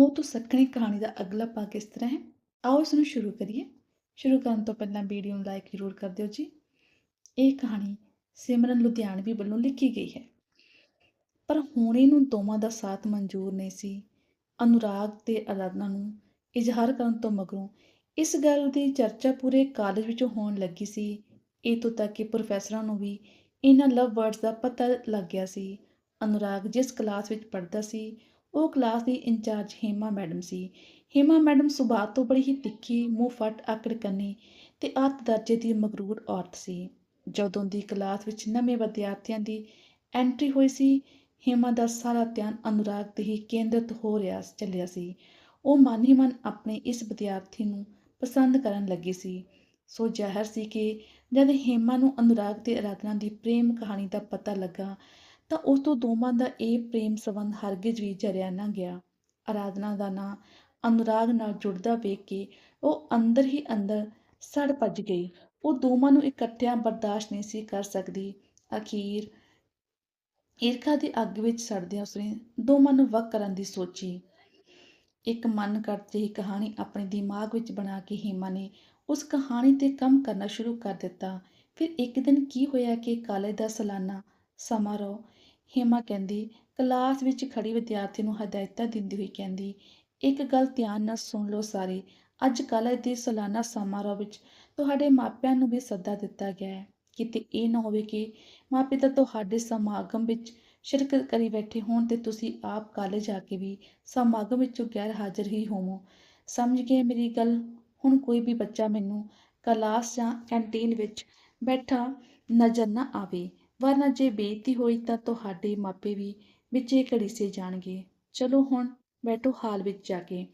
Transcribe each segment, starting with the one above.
ਮੋਹ ਤੋਂ ਸੱਖਣੀ ਕਹਾਣੀ ਦਾ ਅਗਲਾ ਭਾਗ ਇਸ ਤਰ੍ਹਾਂ ਹੈ। ਆਓ ਇਸ ਨੂੰ ਸ਼ੁਰੂ ਕਰੀਏ। ਸ਼ੁਰੂ ਕਰਨ ਤੋਂ ਪਹਿਲਾਂ ਵੀਡੀਓ ਨੂੰ ਲਾਈਕ ਜ਼ਰੂਰ ਕਰ ਦਿਓ ਜੀ। ਇਹ ਕਹਾਣੀ ਸਿਮਰਨ ਲੁਧਿਆਣਵੀ ਵੱਲੋਂ ਲਿਖੀ ਗਈ ਹੈ। ਪਰ ਹੁਣ ਇਹਨੂੰ ਦੋਵਾਂ ਦਾ ਸਾਥ ਮਨਜ਼ੂਰ ਨਹੀਂ ਸੀ। ਅਨੁਰਾਗ ਤੇ ਅਰਾਧਨਾ ਨੂੰ ਇਜ਼ਹਾਰ ਕਰਨ ਤੋਂ ਮਗਰੋਂ ਇਸ ਗੱਲ ਦੀ ਚਰਚਾ ਪੂਰੇ ਕਾਲਜ ਵਿੱਚ ਹੋਣ ਲੱਗੀ ਸੀ। ਇਹ ਤੋਂ ਤੱਕ ਕਿ ਪ੍ਰੋਫੈਸਰਾਂ ਨੂੰ ਵੀ ਇਹਨਾਂ ਲਵ ਵਰਡਸ ਦਾ ਪਤਾ ਲੱਗ ਗਿਆ ਸੀ। ਅਨੁਰਾਗ ਜਿਸ ਕਲਾਸ ਵਿੱਚ ਪੜ੍ਹਦਾ ਸੀ ਉਹ ਕਲਾਸ ਦੀ ਇੰਚਾਰਜ ਹੇਮਾ ਮੈਡਮ ਸੀ। ਹੇਮਾ ਮੈਡਮ ਸੁਭਾਅ ਤੋਂ ਬੜੀ ਹੀ ਤਿੱਖੀ, ਮੂੰਹ ਫਟ, ਆਕੜ ਕਰਨੀ ਤੇ ਅੱਤ ਦਰਜੇ ਦੀ ਮਗਰੂਰ ਔਰਤ ਸੀ। ਜਦੋਂ ਦੀ ਕਲਾਸ ਵਿੱਚ ਨਵੇਂ ਵਿਦਿਆਰਥੀਆਂ ਦੀ ਐਂਟਰੀ ਹੋਈ ਸੀ, ਹੇਮਾ ਦਾ ਸਾਰਾ ਧਿਆਨ ਅਨੁਰਾਗ ਤੇ ਹੀ ਕੇਂਦਰਿਤ ਹੋ ਰਿਹਾ ਚੱਲਿਆ ਸੀ। ਉਹ ਮਨ ਹੀ ਮਨ ਆਪਣੇ ਇਸ ਵਿਦਿਆਰਥੀ ਨੂੰ ਪਸੰਦ ਕਰਨ ਲੱਗੀ ਸੀ। ਸੋ ਜ਼ਾਹਰ ਸੀ ਕਿ ਜਦ ਹੇਮਾ ਨੂੰ ਅਨੁਰਾਗ ਤੇ ਅਰਾਧਨਾ ਦੀ ਪ੍ਰੇਮ ਕਹਾਣੀ ਦਾ ਪਤਾ ਲੱਗਾ ਤਾਂ ਉਸ ਤੋਂ ਦੋਵਾਂ ਦਾ ਇਹ ਪ੍ਰੇਮ ਸੰਬੰਧ ਹਰਗਿਜ਼ ਵੀ ਜਰਿਆ ਨਾ ਗਿਆ। ਅਰਾਧਨਾ ਦਾ ਨਾਂ ਅਨੁਰਾਗ ਨਾਲ ਜੁੜਦਾ ਵੇਖ ਕੇ ਉਹ ਅੰਦਰ ਹੀ ਅੰਦਰ ਸੜ ਭੱਜ ਗਈ। ਉਹ ਦੋਵਾਂ ਨੂੰ ਇਕੱਠਿਆਂ ਬਰਦਾਸ਼ਤ ਨਹੀਂ ਸੀ ਕਰ ਸਕਦੀ। ਅਖੀਰ ਈਰਖਾ ਦੀ ਅੱਗ ਵਿੱਚ ਸੜਦਿਆਂ ਉਸਨੇ ਦੋਵਾਂ ਨੂੰ ਵੱਖ ਕਰਨ ਦੀ ਸੋਚੀ। ਇੱਕ ਮਨ ਕਰਦੀ ਜਿਹੀ ਕਹਾਣੀ ਆਪਣੇ ਦਿਮਾਗ ਵਿੱਚ ਬਣਾ ਕੇ ਹੀਮਾ ਨੇ ਉਸ ਕਹਾਣੀ ਤੇ ਕੰਮ ਕਰਨਾ ਸ਼ੁਰੂ ਕਰ ਦਿੱਤਾ। ਫਿਰ ਇੱਕ ਦਿਨ ਕੀ ਹੋਇਆ ਕਿ ਕਾਲਜ ਦਾ ਸਾਲਾਨਾ ਸਮਾਰੋਹ ਹੇਮਾ ਕਹਿੰਦੀ, ਕਲਾਸ ਵਿੱਚ ਖੜੀ ਵਿਦਿਆਰਥੀ ਨੂੰ ਹਦਾਇਤਾਂ ਦਿੰਦੀ ਹੋਈ ਕਹਿੰਦੀ, ਇੱਕ ਗੱਲ ਧਿਆਨ ਨਾਲ ਸੁਣ ਲਓ ਸਾਰੇ ਅੱਜ ਕਾਲਜ ਦੇ ਸਾਲਾਨਾ ਸਮਾਰੋਹ ਵਿੱਚ ਤੁਹਾਡੇ ਮਾਪਿਆਂ ਨੂੰ ਵੀ ਸੱਦਾ ਦਿੱਤਾ ਗਿਆ ਹੈ। ਕਿਤੇ ਇਹ ਨਾ ਹੋਵੇ ਕਿ ਮਾਪੇ ਤਾਂ ਤੁਹਾਡੇ ਸਮਾਗਮ ਵਿੱਚ ਸ਼ਿਰਕਤ ਕਰੀ ਬੈਠੇ ਹੋਣ ਤੇ ਤੁਸੀਂ ਆਪ ਕਾਲਜ ਆ ਕੇ ਵੀ ਸਮਾਗਮ ਵਿੱਚੋਂ ਗੈਰ ਹਾਜ਼ਰ ਹੀ ਹੋਵੋ। ਸਮਝ ਗਏ ਮੇਰੀ ਗੱਲ? ਹੁਣ ਕੋਈ ਵੀ ਬੱਚਾ ਮੈਨੂੰ ਕਲਾਸ ਜਾਂ ਕੈਂਟੀਨ ਵਿੱਚ ਬੈਠਾ ਨਜ਼ਰ ਨਾ ਆਵੇ। ਵਰਨਾ ਜੇ ਬੇਇੱਜ਼ਤੀ ਹੋਈ ਤਾਂ ਤੁਹਾਡੇ ਮਾਪੇ ਵੀ ਵਿੱਚੇ ਘੜੀਸੇ ਜਾਣਗੇ। ਚਲੋ ਹੁਣ ਬੈਠੋ ਹਾਲ ਵਿੱਚ ਜਾ ਕੇ।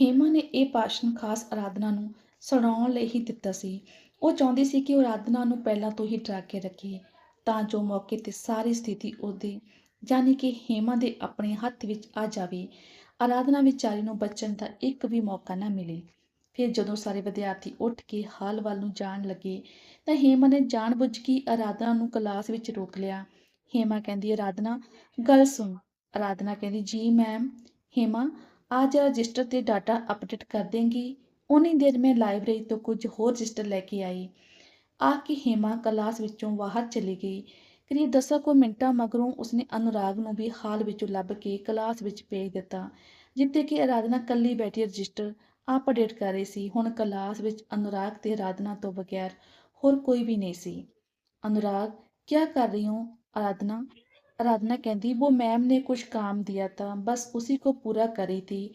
ਹੇਮਾ ਨੇ ਇਹ ਭਾਸ਼ਣ ਖਾਸ ਆਰਾਧਨਾ ਨੂੰ ਸੁਣਾਉਣ ਲਈ ਹੀ ਦਿੱਤਾ ਸੀ। ਉਹ ਚਾਹੁੰਦੀ ਸੀ ਕਿ ਉਹ ਆਰਾਧਨਾ ਨੂੰ ਪਹਿਲਾਂ ਤੋਂ ਹੀ ਡਰਾ ਕੇ ਰੱਖੇ, ਤਾਂ ਜੋ ਮੌਕੇ ਤੇ ਸਾਰੀ ਸਥਿਤੀ ਉਹਦੇ ਯਾਨੀ ਕਿ ਹੇਮਾ ਦੇ ਆਪਣੇ ਹੱਥ ਵਿੱਚ ਆ ਜਾਵੇ। ਆਰਾਧਨਾ ਵਿਚਾਰੀ ਨੂੰ ਬਚਣ ਦਾ ਇੱਕ ਵੀ ਮੌਕਾ ਨਾ ਮਿਲੇ। ਫਿਰ ਜਦੋਂ ਸਾਰੇ ਵਿਦਿਆਰਥੀ ਉੱਠ ਕੇ ਹਾਲ ਵੱਲ ਨੂੰ ਜਾਣ ਲੱਗੇ, ਤਾਂ ਹੇਮਾ ਨੇ ਜਾਣਬੁੱਝ ਕੇ ਆਰਾਧਨਾ ਨੂੰ ਕਲਾਸ ਵਿੱਚ ਰੋਕ ਲਿਆ। ਹੇਮਾ ਕਹਿੰਦੀ ਆਰਾਧਨਾ ਗੱਲ ਸੁਣ। ਆਰਾਧਨਾ ਕਹਿੰਦੀ, ਜੀ ਮੈਮ ਹੇਮਾ, ਅੱਜ ਰਜਿਸਟਰ ਤੇ ਡਾਟਾ ਅਪਡੇਟ ਕਰ ਦੇਂਗੀ। ਉਨੀ ਦੇਰ ਮੈਂ ਲਾਇਬ੍ਰੇਰੀ ਤੋਂ ਕੁਝ ਹੋਰ ਰਜਿਸਟਰ ਲੈ ਕੇ ਆਈ। ਆ ਕੇ ਹੇਮਾ ਕਲਾਸ ਵਿੱਚੋਂ ਬਾਹਰ ਚਲੀ ਗਈ। ਕਰੀਬ ਦਸਾਂ ਕੁ ਮਿੰਟਾਂ ਮਗਰੋਂ ਉਸਨੇ ਅਨੁਰਾਗ ਨੂੰ ਵੀ ਹਾਲ ਵਿੱਚੋਂ ਲੱਭ ਕੇ ਕਲਾਸ ਵਿੱਚ ਭੇਜ ਦਿੱਤਾ, ਜਿੱਥੇ ਕਿ ਆਰਾਧਨਾ ਕੱਲੀ ਬੈਠੀ ਰਜਿਸਟਰ ਅਪਡੇਟ ਕਰ ਰਹੀ ਸੀ ਹੁਣ ਕਲਾਸ ਵਿੱਚ ਅਨੁਰਾਗ ਤੇ ਆਰਾਧਨਾ ਤੋਂ ਬਗੈਰ ਹੋਰ ਕੋਈ ਵੀ ਨਹੀਂ ਸੀ अनुराग क्या कर रही हूँ आराधना आराधना कहती वो मैम ने कुछ काम दिया था बस उसी को पूरा कर रही थी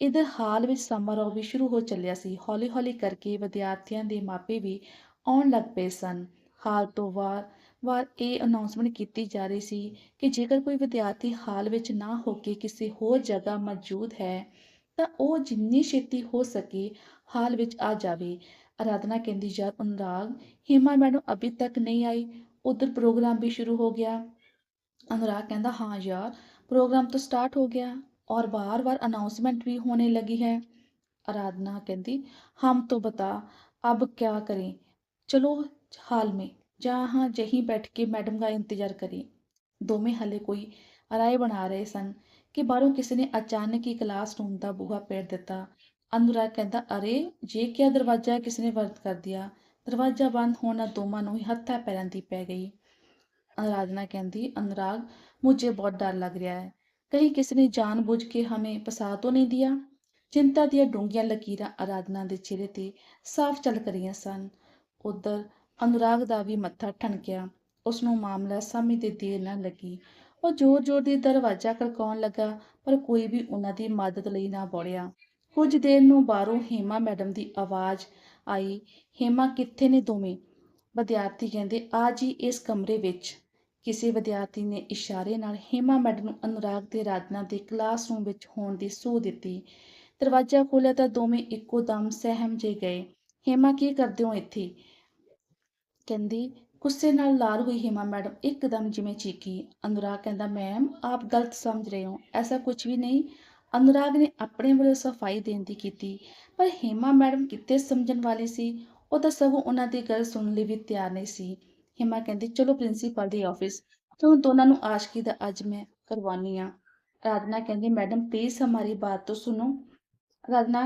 ਇਧਰ ਹਾਲ ਵਿੱਚ ਸਮਾਰੋਹ ਵੀ ਸ਼ੁਰੂ ਹੋ ਚੱਲਿਆ ਸੀ ਹੌਲੀ ਹੌਲੀ ਕਰਕੇ ਵਿਦਿਆਰਥੀਆਂ ਦੇ ਮਾਪੇ ਵੀ ਆਉਣ ਲੱਗ ਪਏ ਸਨ ਹਾਲ ਤੋਂ ਵਾਰ ਵਾਰ ਇਹ ਅਨਾਉਂਸਮੈਂਟ ਕੀਤੀ ਜਾ ਰਹੀ ਸੀ ਕਿ ਜੇਕਰ ਕੋਈ ਵਿਦਿਆਰਥੀ ਹਾਲ ਵਿੱਚ ਨਾ ਹੋ ਕੇ ਕਿਸੇ ਹੋਰ ਜਗ੍ਹਾ ਮੌਜੂਦ ਹੈ ਤਾਂ ਉਹ ਜਿੰਨੀ ਛੇਤੀ ਹੋ ਸਕੇ ਹਾਲ ਵਿੱਚ ਆ ਜਾਵੇ आराधना कहती यार अनुराग हेमा मैडम अभी तक नहीं आई उधर प्रोग्राम भी शुरू हो गया अनुराग कहता हाँ यार प्रोग्राम तो स्टार्ट हो गया और बार बार अनाउंसमेंट भी होने लगी है आराधना कहती हम तो बता अब क्या करें चलो हाल में जहाँ जहीं बैठ के मैडम का इंतजार करें दोवें हले कोई राय बना रहे सन ਕਿ ਬਾਹਰੋਂ ਕਿਸੇ ਨੇ ਅਚਾਨਕ ਹੀ ਕਲਾਸ ਰੂਮ ਦਾ ਬੂਹਾ ਪੇੜ ਦਿੱਤਾ। ਅਨੁਰਾਗ ਕਹਿੰਦਾ, ਅਰੇ, ਜੇ ਕਿਆ ਦਰਵਾਜ਼ਾ ਕਿਸੇ ਨੇ ਵਰਤ ਕਰ ਦਿਆ, ਦਰਵਾਜ਼ਾ ਬੰਦ ਹੋਣ ਨਾਲ ਦੋਵਾਂ ਨੂੰ ਹੀ ਹੱਥਾਂ ਪੈਰਾਂ ਦੀ ਪੈ ਗਈ। ਅਨੁਰਾਧਨਾ ਕਹਿੰਦੀ, ਅਨੁਰਾਗ, ਮੁਝੇ ਬਹੁਤ ਡਰ ਲੱਗ ਰਿਹਾ ਹੈ। ਕਹੀਂ ਕਿਸੇ ਨੇ ਜਾਣਬੁੱਝ ਕੇ ਹਮੇ ਪਸਾ ਤੋਂ ਨਹੀਂ ਦਿਆ। ਚਿੰਤਾ ਦੀਆਂ ਡੂੰਘੀਆਂ ਲਕੀਰਾਂ ਅਰਾਧਨਾ ਦੇ ਚਿਹਰੇ ਤੇ ਸਾਫ਼ ਝਲਕ ਰਹੀਆਂ ਸਨ। ਉਧਰ ਅਨੁਰਾਗ ਦਾ ਵੀ ਮੱਥਾ ਠਣਕਿਆ। ਉਸ ਨੂੰ ਮਾਮਲਾ ਸਮਝ ਤੇ ਦੇਰ ਨਾ ਲੱਗੀ। ਉਹ ਜ਼ੋਰ-ਜ਼ੋਰ ਦੀ ਦਰਵਾਜ਼ਾ ਖੜਕਾਉਣ ਲੱਗਾ, ਪਰ ਕੋਈ ਵੀ ਉਹਨਾਂ ਦੀ ਮਦਦ ਲਈ ਨਾ ਬੋੜਿਆ ਕੁਝ ਦੇਰ ਨੂੰ ਬਾਹਰੋਂ ਹੇਮਾ ਮੈਡਮ ਦੀ ਆਵਾਜ਼ ਆਈ। ਹੇਮਾ, ਕਿੱਥੇ ਨੇ ਦੋਵੇਂ? ਵਿਦਿਆਰਥੀ ਕਹਿੰਦੇ, ਆ ਜੀ, ਇਸ ਕਮਰੇ ਵਿੱਚ। ਕਿਸੇ ਵਿਦਿਆਰਥੀ ਨੇ ਇਸ਼ਾਰੇ ਨਾਲ ਹੇਮਾ ਮੈਡਮ ਨੂੰ ਅਨੁਰਾਗ ਤੇ ਰਾਜਨਾ ਦੇ ਕਲਾਸਰੂਮ ਵਿੱਚ ਹੋਣ ਦੀ ਸੂਹ ਦਿੱਤੀ। ਦਰਵਾਜ਼ਾ ਖੋਲ੍ਹਿਆ ਤਾਂ ਦੋਵੇਂ ਇੱਕੋ ਦਮ ਸਹਿਮ ਜੇ ਗਏ। ਹੇਮਾ, ਕੀ ਕਰਦੇ ਹੋ ਇੱਥੇ? ਕਹਿੰਦੀ ਗੁੱਸੇ ਨਾਲ ਲਾਲ ਹੋਈ ਹਿਮਾ ਮੈਡਮ ਇੱਕਦਮ ਜਿਵੇਂ ਚੀਕੀ ਅਨੁਰਾਗ ਕਹਿੰਦਾ, ਮੈਮ, ਆਪ ਗਲਤ ਸਮਝ ਰਹੇ ਹੋ, ਐਸਾ ਕੁਝ ਵੀ ਨਹੀਂ। ਅਨੁਰਾਗ ਨੇ ਆਪਣੇ ਵੱਲੋਂ ਸਫ਼ਾਈ ਦੇਣ ਦੀ ਕੀਤੀ, ਪਰ ਹਿਮਾ ਮੈਡਮ ਕਿਤੇ ਸਮਝਣ ਵਾਲੀ ਸੀ। ਉਹ ਤਾਂ ਸਭ ਉਹਨਾਂ ਦੀ ਗੱਲ ਸੁਣਨ ਲਈ ਵੀ ਤਿਆਰ ਨਹੀਂ ਸੀ। ਹਿਮਾ ਕਹਿੰਦੀ, ਚਲੋ ਪ੍ਰਿੰਸੀਪਲ ਦੇ ਆਫਿਸ ਤੁਹਾਨੂੰ ਦੋਨਾਂ ਨੂੰ ਆਸ਼ਕੀ ਦਾ ਅੱਜ ਮੈਂ ਕਰਵਾਨੀ ਆ ਰਾਧਨਾ ਕਹਿੰਦੀ, ਮੈਡਮ ਪਲੀਜ਼ ਹਮਾਰੀ ਬਾਤ ਤੋਂ ਸੁਣੋ। ਰਾਧਨਾ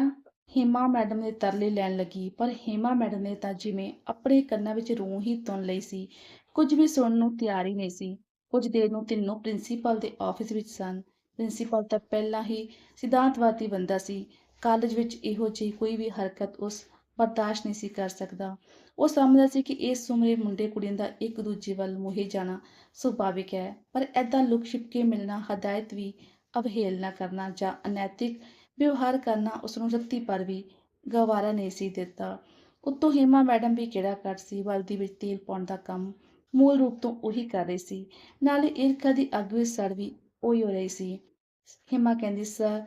ਹੇਮਾ ਮੈਡਮ ਦੇ ਤਰਲੇ ਲੈਣ ਲੱਗੀ, ਪਰ ਹੇਮਾ ਮੈਡਮ ਨੇ ਤਾਂ ਜਿਵੇਂ ਆਪਣੇ ਕੰਨਾਂ ਵਿੱਚ ਰੂੰ ਹੀ ਤੁੰਨ ਲਈ ਸੀ। ਕੁਝ ਵੀ ਸੁਣਨ ਨੂੰ ਤਿਆਰ ਹੀ ਨਹੀਂ ਸੀ। ਕੁਝ ਦੇਰ ਨੂੰ ਤਿੰਨੋਂ ਪ੍ਰਿੰਸੀਪਲ ਦੇ ਆਫਿਸ ਵਿੱਚ ਸਨ। ਪ੍ਰਿੰਸੀਪਲ ਤਾਂ ਪਹਿਲਾਂ ਹੀ ਸਿਧਾਂਤਵਾਦੀ ਬੰਦਾ ਸੀ। ਕਾਲਜ ਵਿੱਚ ਇਹੋ ਜਿਹੀ ਕੋਈ ਵੀ ਹਰਕਤ ਉਸ ਬਰਦਾਸ਼ਤ ਨਹੀਂ ਸੀ ਕਰ ਸਕਦਾ। ਉਹ ਸਮਝਦਾ ਸੀ ਕਿ ਇਸ ਉਮਰੇ ਮੁੰਡੇ ਕੁੜੀਆਂ ਦਾ ਇੱਕ ਦੂਜੇ ਵੱਲ ਮੋਹੇ ਜਾਣਾ ਸੁਭਾਵਿਕ ਹੈ, ਪਰ ਐਦਾਂ ਲੁਕ ਛਿਪ ਕੇ ਮਿਲਣਾ ਹਦਾਇਤ ਵੀ ਅਵਹੇਲਨਾ ਕਰਨਾ ਜਾਂ ਅਨੈਤਿਕ ਵਿਵਹਾਰ ਕਰਨਾ ਉਸ ਨੂੰ ਰੱਤੀ ਪਰ ਵੀ ਗਵਾਰਾ ਨਹੀਂ ਸੀ ਦਿੱਤਾ। ਉੱਤੋਂ ਹੇਮਾ ਮੈਡਮ ਵੀ ਕਿਹੜਾ ਕੱਟ ਸੀ ਵਰਦੀ ਵਿੱਚ ਤੇਲ ਪਾਉਣ ਦਾ ਕੰਮ ਮੂਲ ਰੂਪ ਤੋਂ ਉਹੀ ਕਰ ਰਹੀ ਸੀ। ਨਾਲੇ ਈਰਖਾ ਦੀ ਅੱਗ ਵਿੱਚ ਸੜ ਵੀ ਉਹੀ ਹੋ ਰਹੀ ਸੀ। ਹੇਮਾ ਕਹਿੰਦੀ, ਸਰ,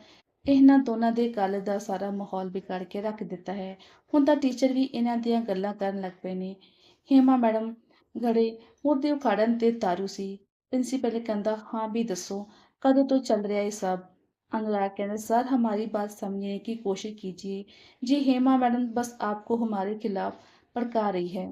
ਇਹਨਾਂ ਦੋਨਾਂ ਦੇ ਗੱਲ ਦਾ ਸਾਰਾ ਮਾਹੌਲ ਵਿਗਾੜ ਕੇ ਰੱਖ ਦਿੱਤਾ ਹੈ। ਹੁਣ ਤਾਂ ਟੀਚਰ ਵੀ ਇਹਨਾਂ ਦੀਆਂ ਗੱਲਾਂ ਕਰਨ ਲੱਗ ਪਏ ਨੇ। ਹੇਮਾ ਮੈਡਮ ਗੜੇ ਮੁਰਦੇ ਉਖਾੜਨ ਤੇ ਤਾਰੂ ਸੀ। ਪ੍ਰਿੰਸੀਪਲ ਕਹਿੰਦਾ, ਹਾਂ, ਵੀ ਦੱਸੋ, ਕਦੋਂ ਤੋਂ ਚੱਲ ਰਿਹਾ ਇਹ ਸਭ? अनुराग कहते सर हमारी बात समझने की कोशिश कीजिए जी हेमा मैडम बस आपको हमारे खिलाफ भड़का रही है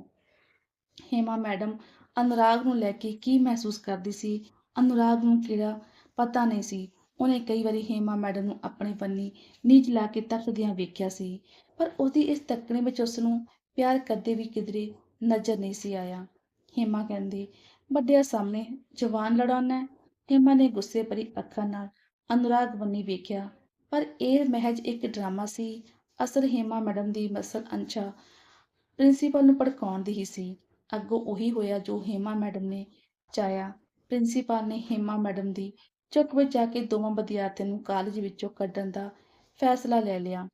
हेमा मैडम अनुराग ਨੂੰ ਲੈ ਕੇ ਕੀ ਮਹਿਸੂਸ ਕਰਦੀ ਸੀ ਅਨੁਰਾਗ ਨੂੰ ਕਿਹੜਾ ਪਤਾ ਨਹੀਂ ਸੀ ਉਹਨੇ ਕਈ ਵਾਰੀ ਹੇਮਾ ਮੈਡਮ ਨੂੰ ਆਪਣੇ ਪੰਨੀ ਨੀਚ ਲਾ ਕੇ ਤੱਕਦਿਆਂ ਵੇਖਿਆ ਸੀ ਪਰ ਉਹਦੀ ਇਸ ਤੱਕਣੇ ਵਿੱਚ ਉਸ ਨੂੰ ਪਿਆਰ ਕਰਦੇ ਵੀ ਕਿਧਰੇ ਨਜ਼ਰ ਨਹੀਂ ਸੀ ਆਇਆ ਹੇਮਾ ਕਹਿੰਦੀ ਵੱਡਿਆਂ ਸਾਹਮਣੇ ਜਵਾਨ ਲੜਾਉਣਾ ਹੇਮਾ ਨੇ ਗੁੱਸੇ ਭਰੀ ਅੱਖਾਂ ਨਾਲ ਅਨੁਰਾਗ ਬੰਨੀ ਵੇਖਿਆ, ਪਰ ਇਹ ਮਹਿਜ ਇੱਕ ਡਰਾਮਾ ਸੀ। ਅਸਲ ਹੇਮਾ ਮੈਡਮ ਦੀ ਮਸਲ ਅੰਸ਼ਾ ਪ੍ਰਿੰਸੀਪਲ ਨੂੰ ਭੜਕਾਉਣ ਦੀ ਹੀ ਸੀ। ਅੱਗੋਂ ਉਹੀ ਹੋਇਆ ਜੋ ਹੇਮਾ ਮੈਡਮ ਨੇ ਚਾਹਿਆ। ਪ੍ਰਿੰਸੀਪਲ ਨੇ ਹੇਮਾ ਮੈਡਮ ਦੀ ਚੁੱਕ ਵਿੱਚ ਜਾ ਕੇ ਦੋਵਾਂ ਵਿਦਿਆਰਥੀਆਂ ਨੂੰ ਕਾਲਜ ਵਿੱਚੋਂ ਕੱਢਣ ਦਾ ਫੈਸਲਾ ਲੈ ਲਿਆ।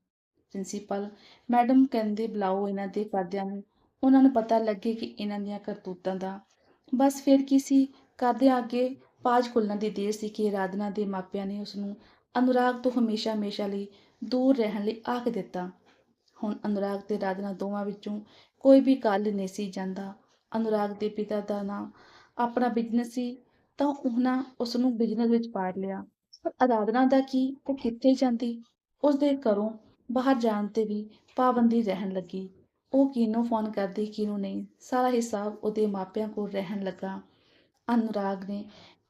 ਪ੍ਰਿੰਸੀਪਲ, ਮੈਡਮ ਕਹਿੰਦੇ ਬੁਲਾਓ ਇਹਨਾਂ ਦੇ ਕਰਦਿਆਂ ਨੂੰ। ਉਹਨਾਂ ਨੂੰ ਪਤਾ ਲੱਗੇ ਕਿ ਇਹਨਾਂ ਦੀਆਂ ਕਰਤੂਤਾਂ ਦਾ। ਬਸ ਫਿਰ ਕੀ ਸੀ? ਕਰਦੇ ਅੱਗੇ ਪਾਜ ਖੁੱਲਣ ਦੀ ਦੇਰ ਸੀ ਕਿ ਆਰਾਧਨਾ ਦੇ ਮਾਪਿਆਂ ਨੇ ਉਸ ਨੂੰ ਅਨੁਰਾਗ ਤੋਂ ਹਮੇਸ਼ਾ ਹਮੇਸ਼ਾ ਲਈ ਦੂਰ ਰਹਿਣ ਲਈ ਆਖ ਦਿੱਤਾ। ਹੁਣ ਅਨੁਰਾਗ ਤੇ ਆਰਾਧਨਾ ਦੋਵਾਂ ਵਿੱਚੋਂ ਕੋਈ ਵੀ ਕੱਲ ਨਹੀਂ ਸੀ ਜਾਂਦਾ। ਅਨੁਰਾਗ ਦੇ ਪਿਤਾ ਦਾ ਨਾਂ ਆਪਣਾ ਬਿਜ਼ਨਸ ਸੀ, ਤਾਂ ਉਹਨਾਂ ਉਸ ਨੂੰ ਬਿਜ਼ਨਸ ਵਿੱਚ ਪਾੜ ਲਿਆ। ਪਰ ਆਰਾਧਨਾ ਦਾ ਕੀ ਉਹ ਕਿੱਥੇ ਜਾਂਦੀ? ਉਸ ਦੇ ਘਰੋਂ ਬਾਹਰ ਜਾਣ ਤੇ ਵੀ ਪਾਬੰਦੀ ਰਹਿਣ ਲੱਗੀ। ਉਹ ਕਿਨੂੰ ਫੋਨ ਕਰਦੀ ਕਿਨੂੰ ਨਹੀਂ, ਸਾਰਾ ਹਿਸਾਬ ਉਹਦੇ ਮਾਪਿਆਂ ਕੋਲ ਰਹਿਣ ਲੱਗਾ। ਅਨੁਰਾਗ ਨੇ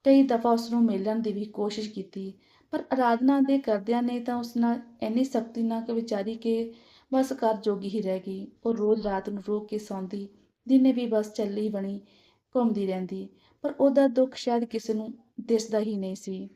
ਕਈ ਦਫਾ ਉਸ ਨੂੰ ਮਿਲਣ ਦੀ ਵੀ ਕੋਸ਼ਿਸ਼ ਕੀਤੀ, ਪਰ ਆਰਾਧਨਾ ਦੇ ਕਰਦਿਆਂ ਨੇ ਤਾਂ ਉਸ ਨਾਲ ਇੰਨੀ ਸਖਤੀ ਨਾਲ ਕਿ ਵਿਚਾਰੀ ਕਿ ਬਸ ਕਰ ਜੋਗੀ ਹੀ ਰਹਿ ਗਈ। ਉਹ ਰੋਜ਼ ਰਾਤ ਨੂੰ ਰੋ ਕੇ ਸੌਂਦੀ, ਦਿਨੇ ਵੀ ਬਸ ਚੱਲੀ ਬਣੀ, ਘੁੰਮਦੀ ਰਹਿੰਦੀ, ਪਰ ਉਹਦਾ ਦੁੱਖ ਸ਼ਾਇਦ ਕਿਸੇ ਨੂੰ ਦਿਸਦਾ ਹੀ ਨਹੀਂ ਸੀ।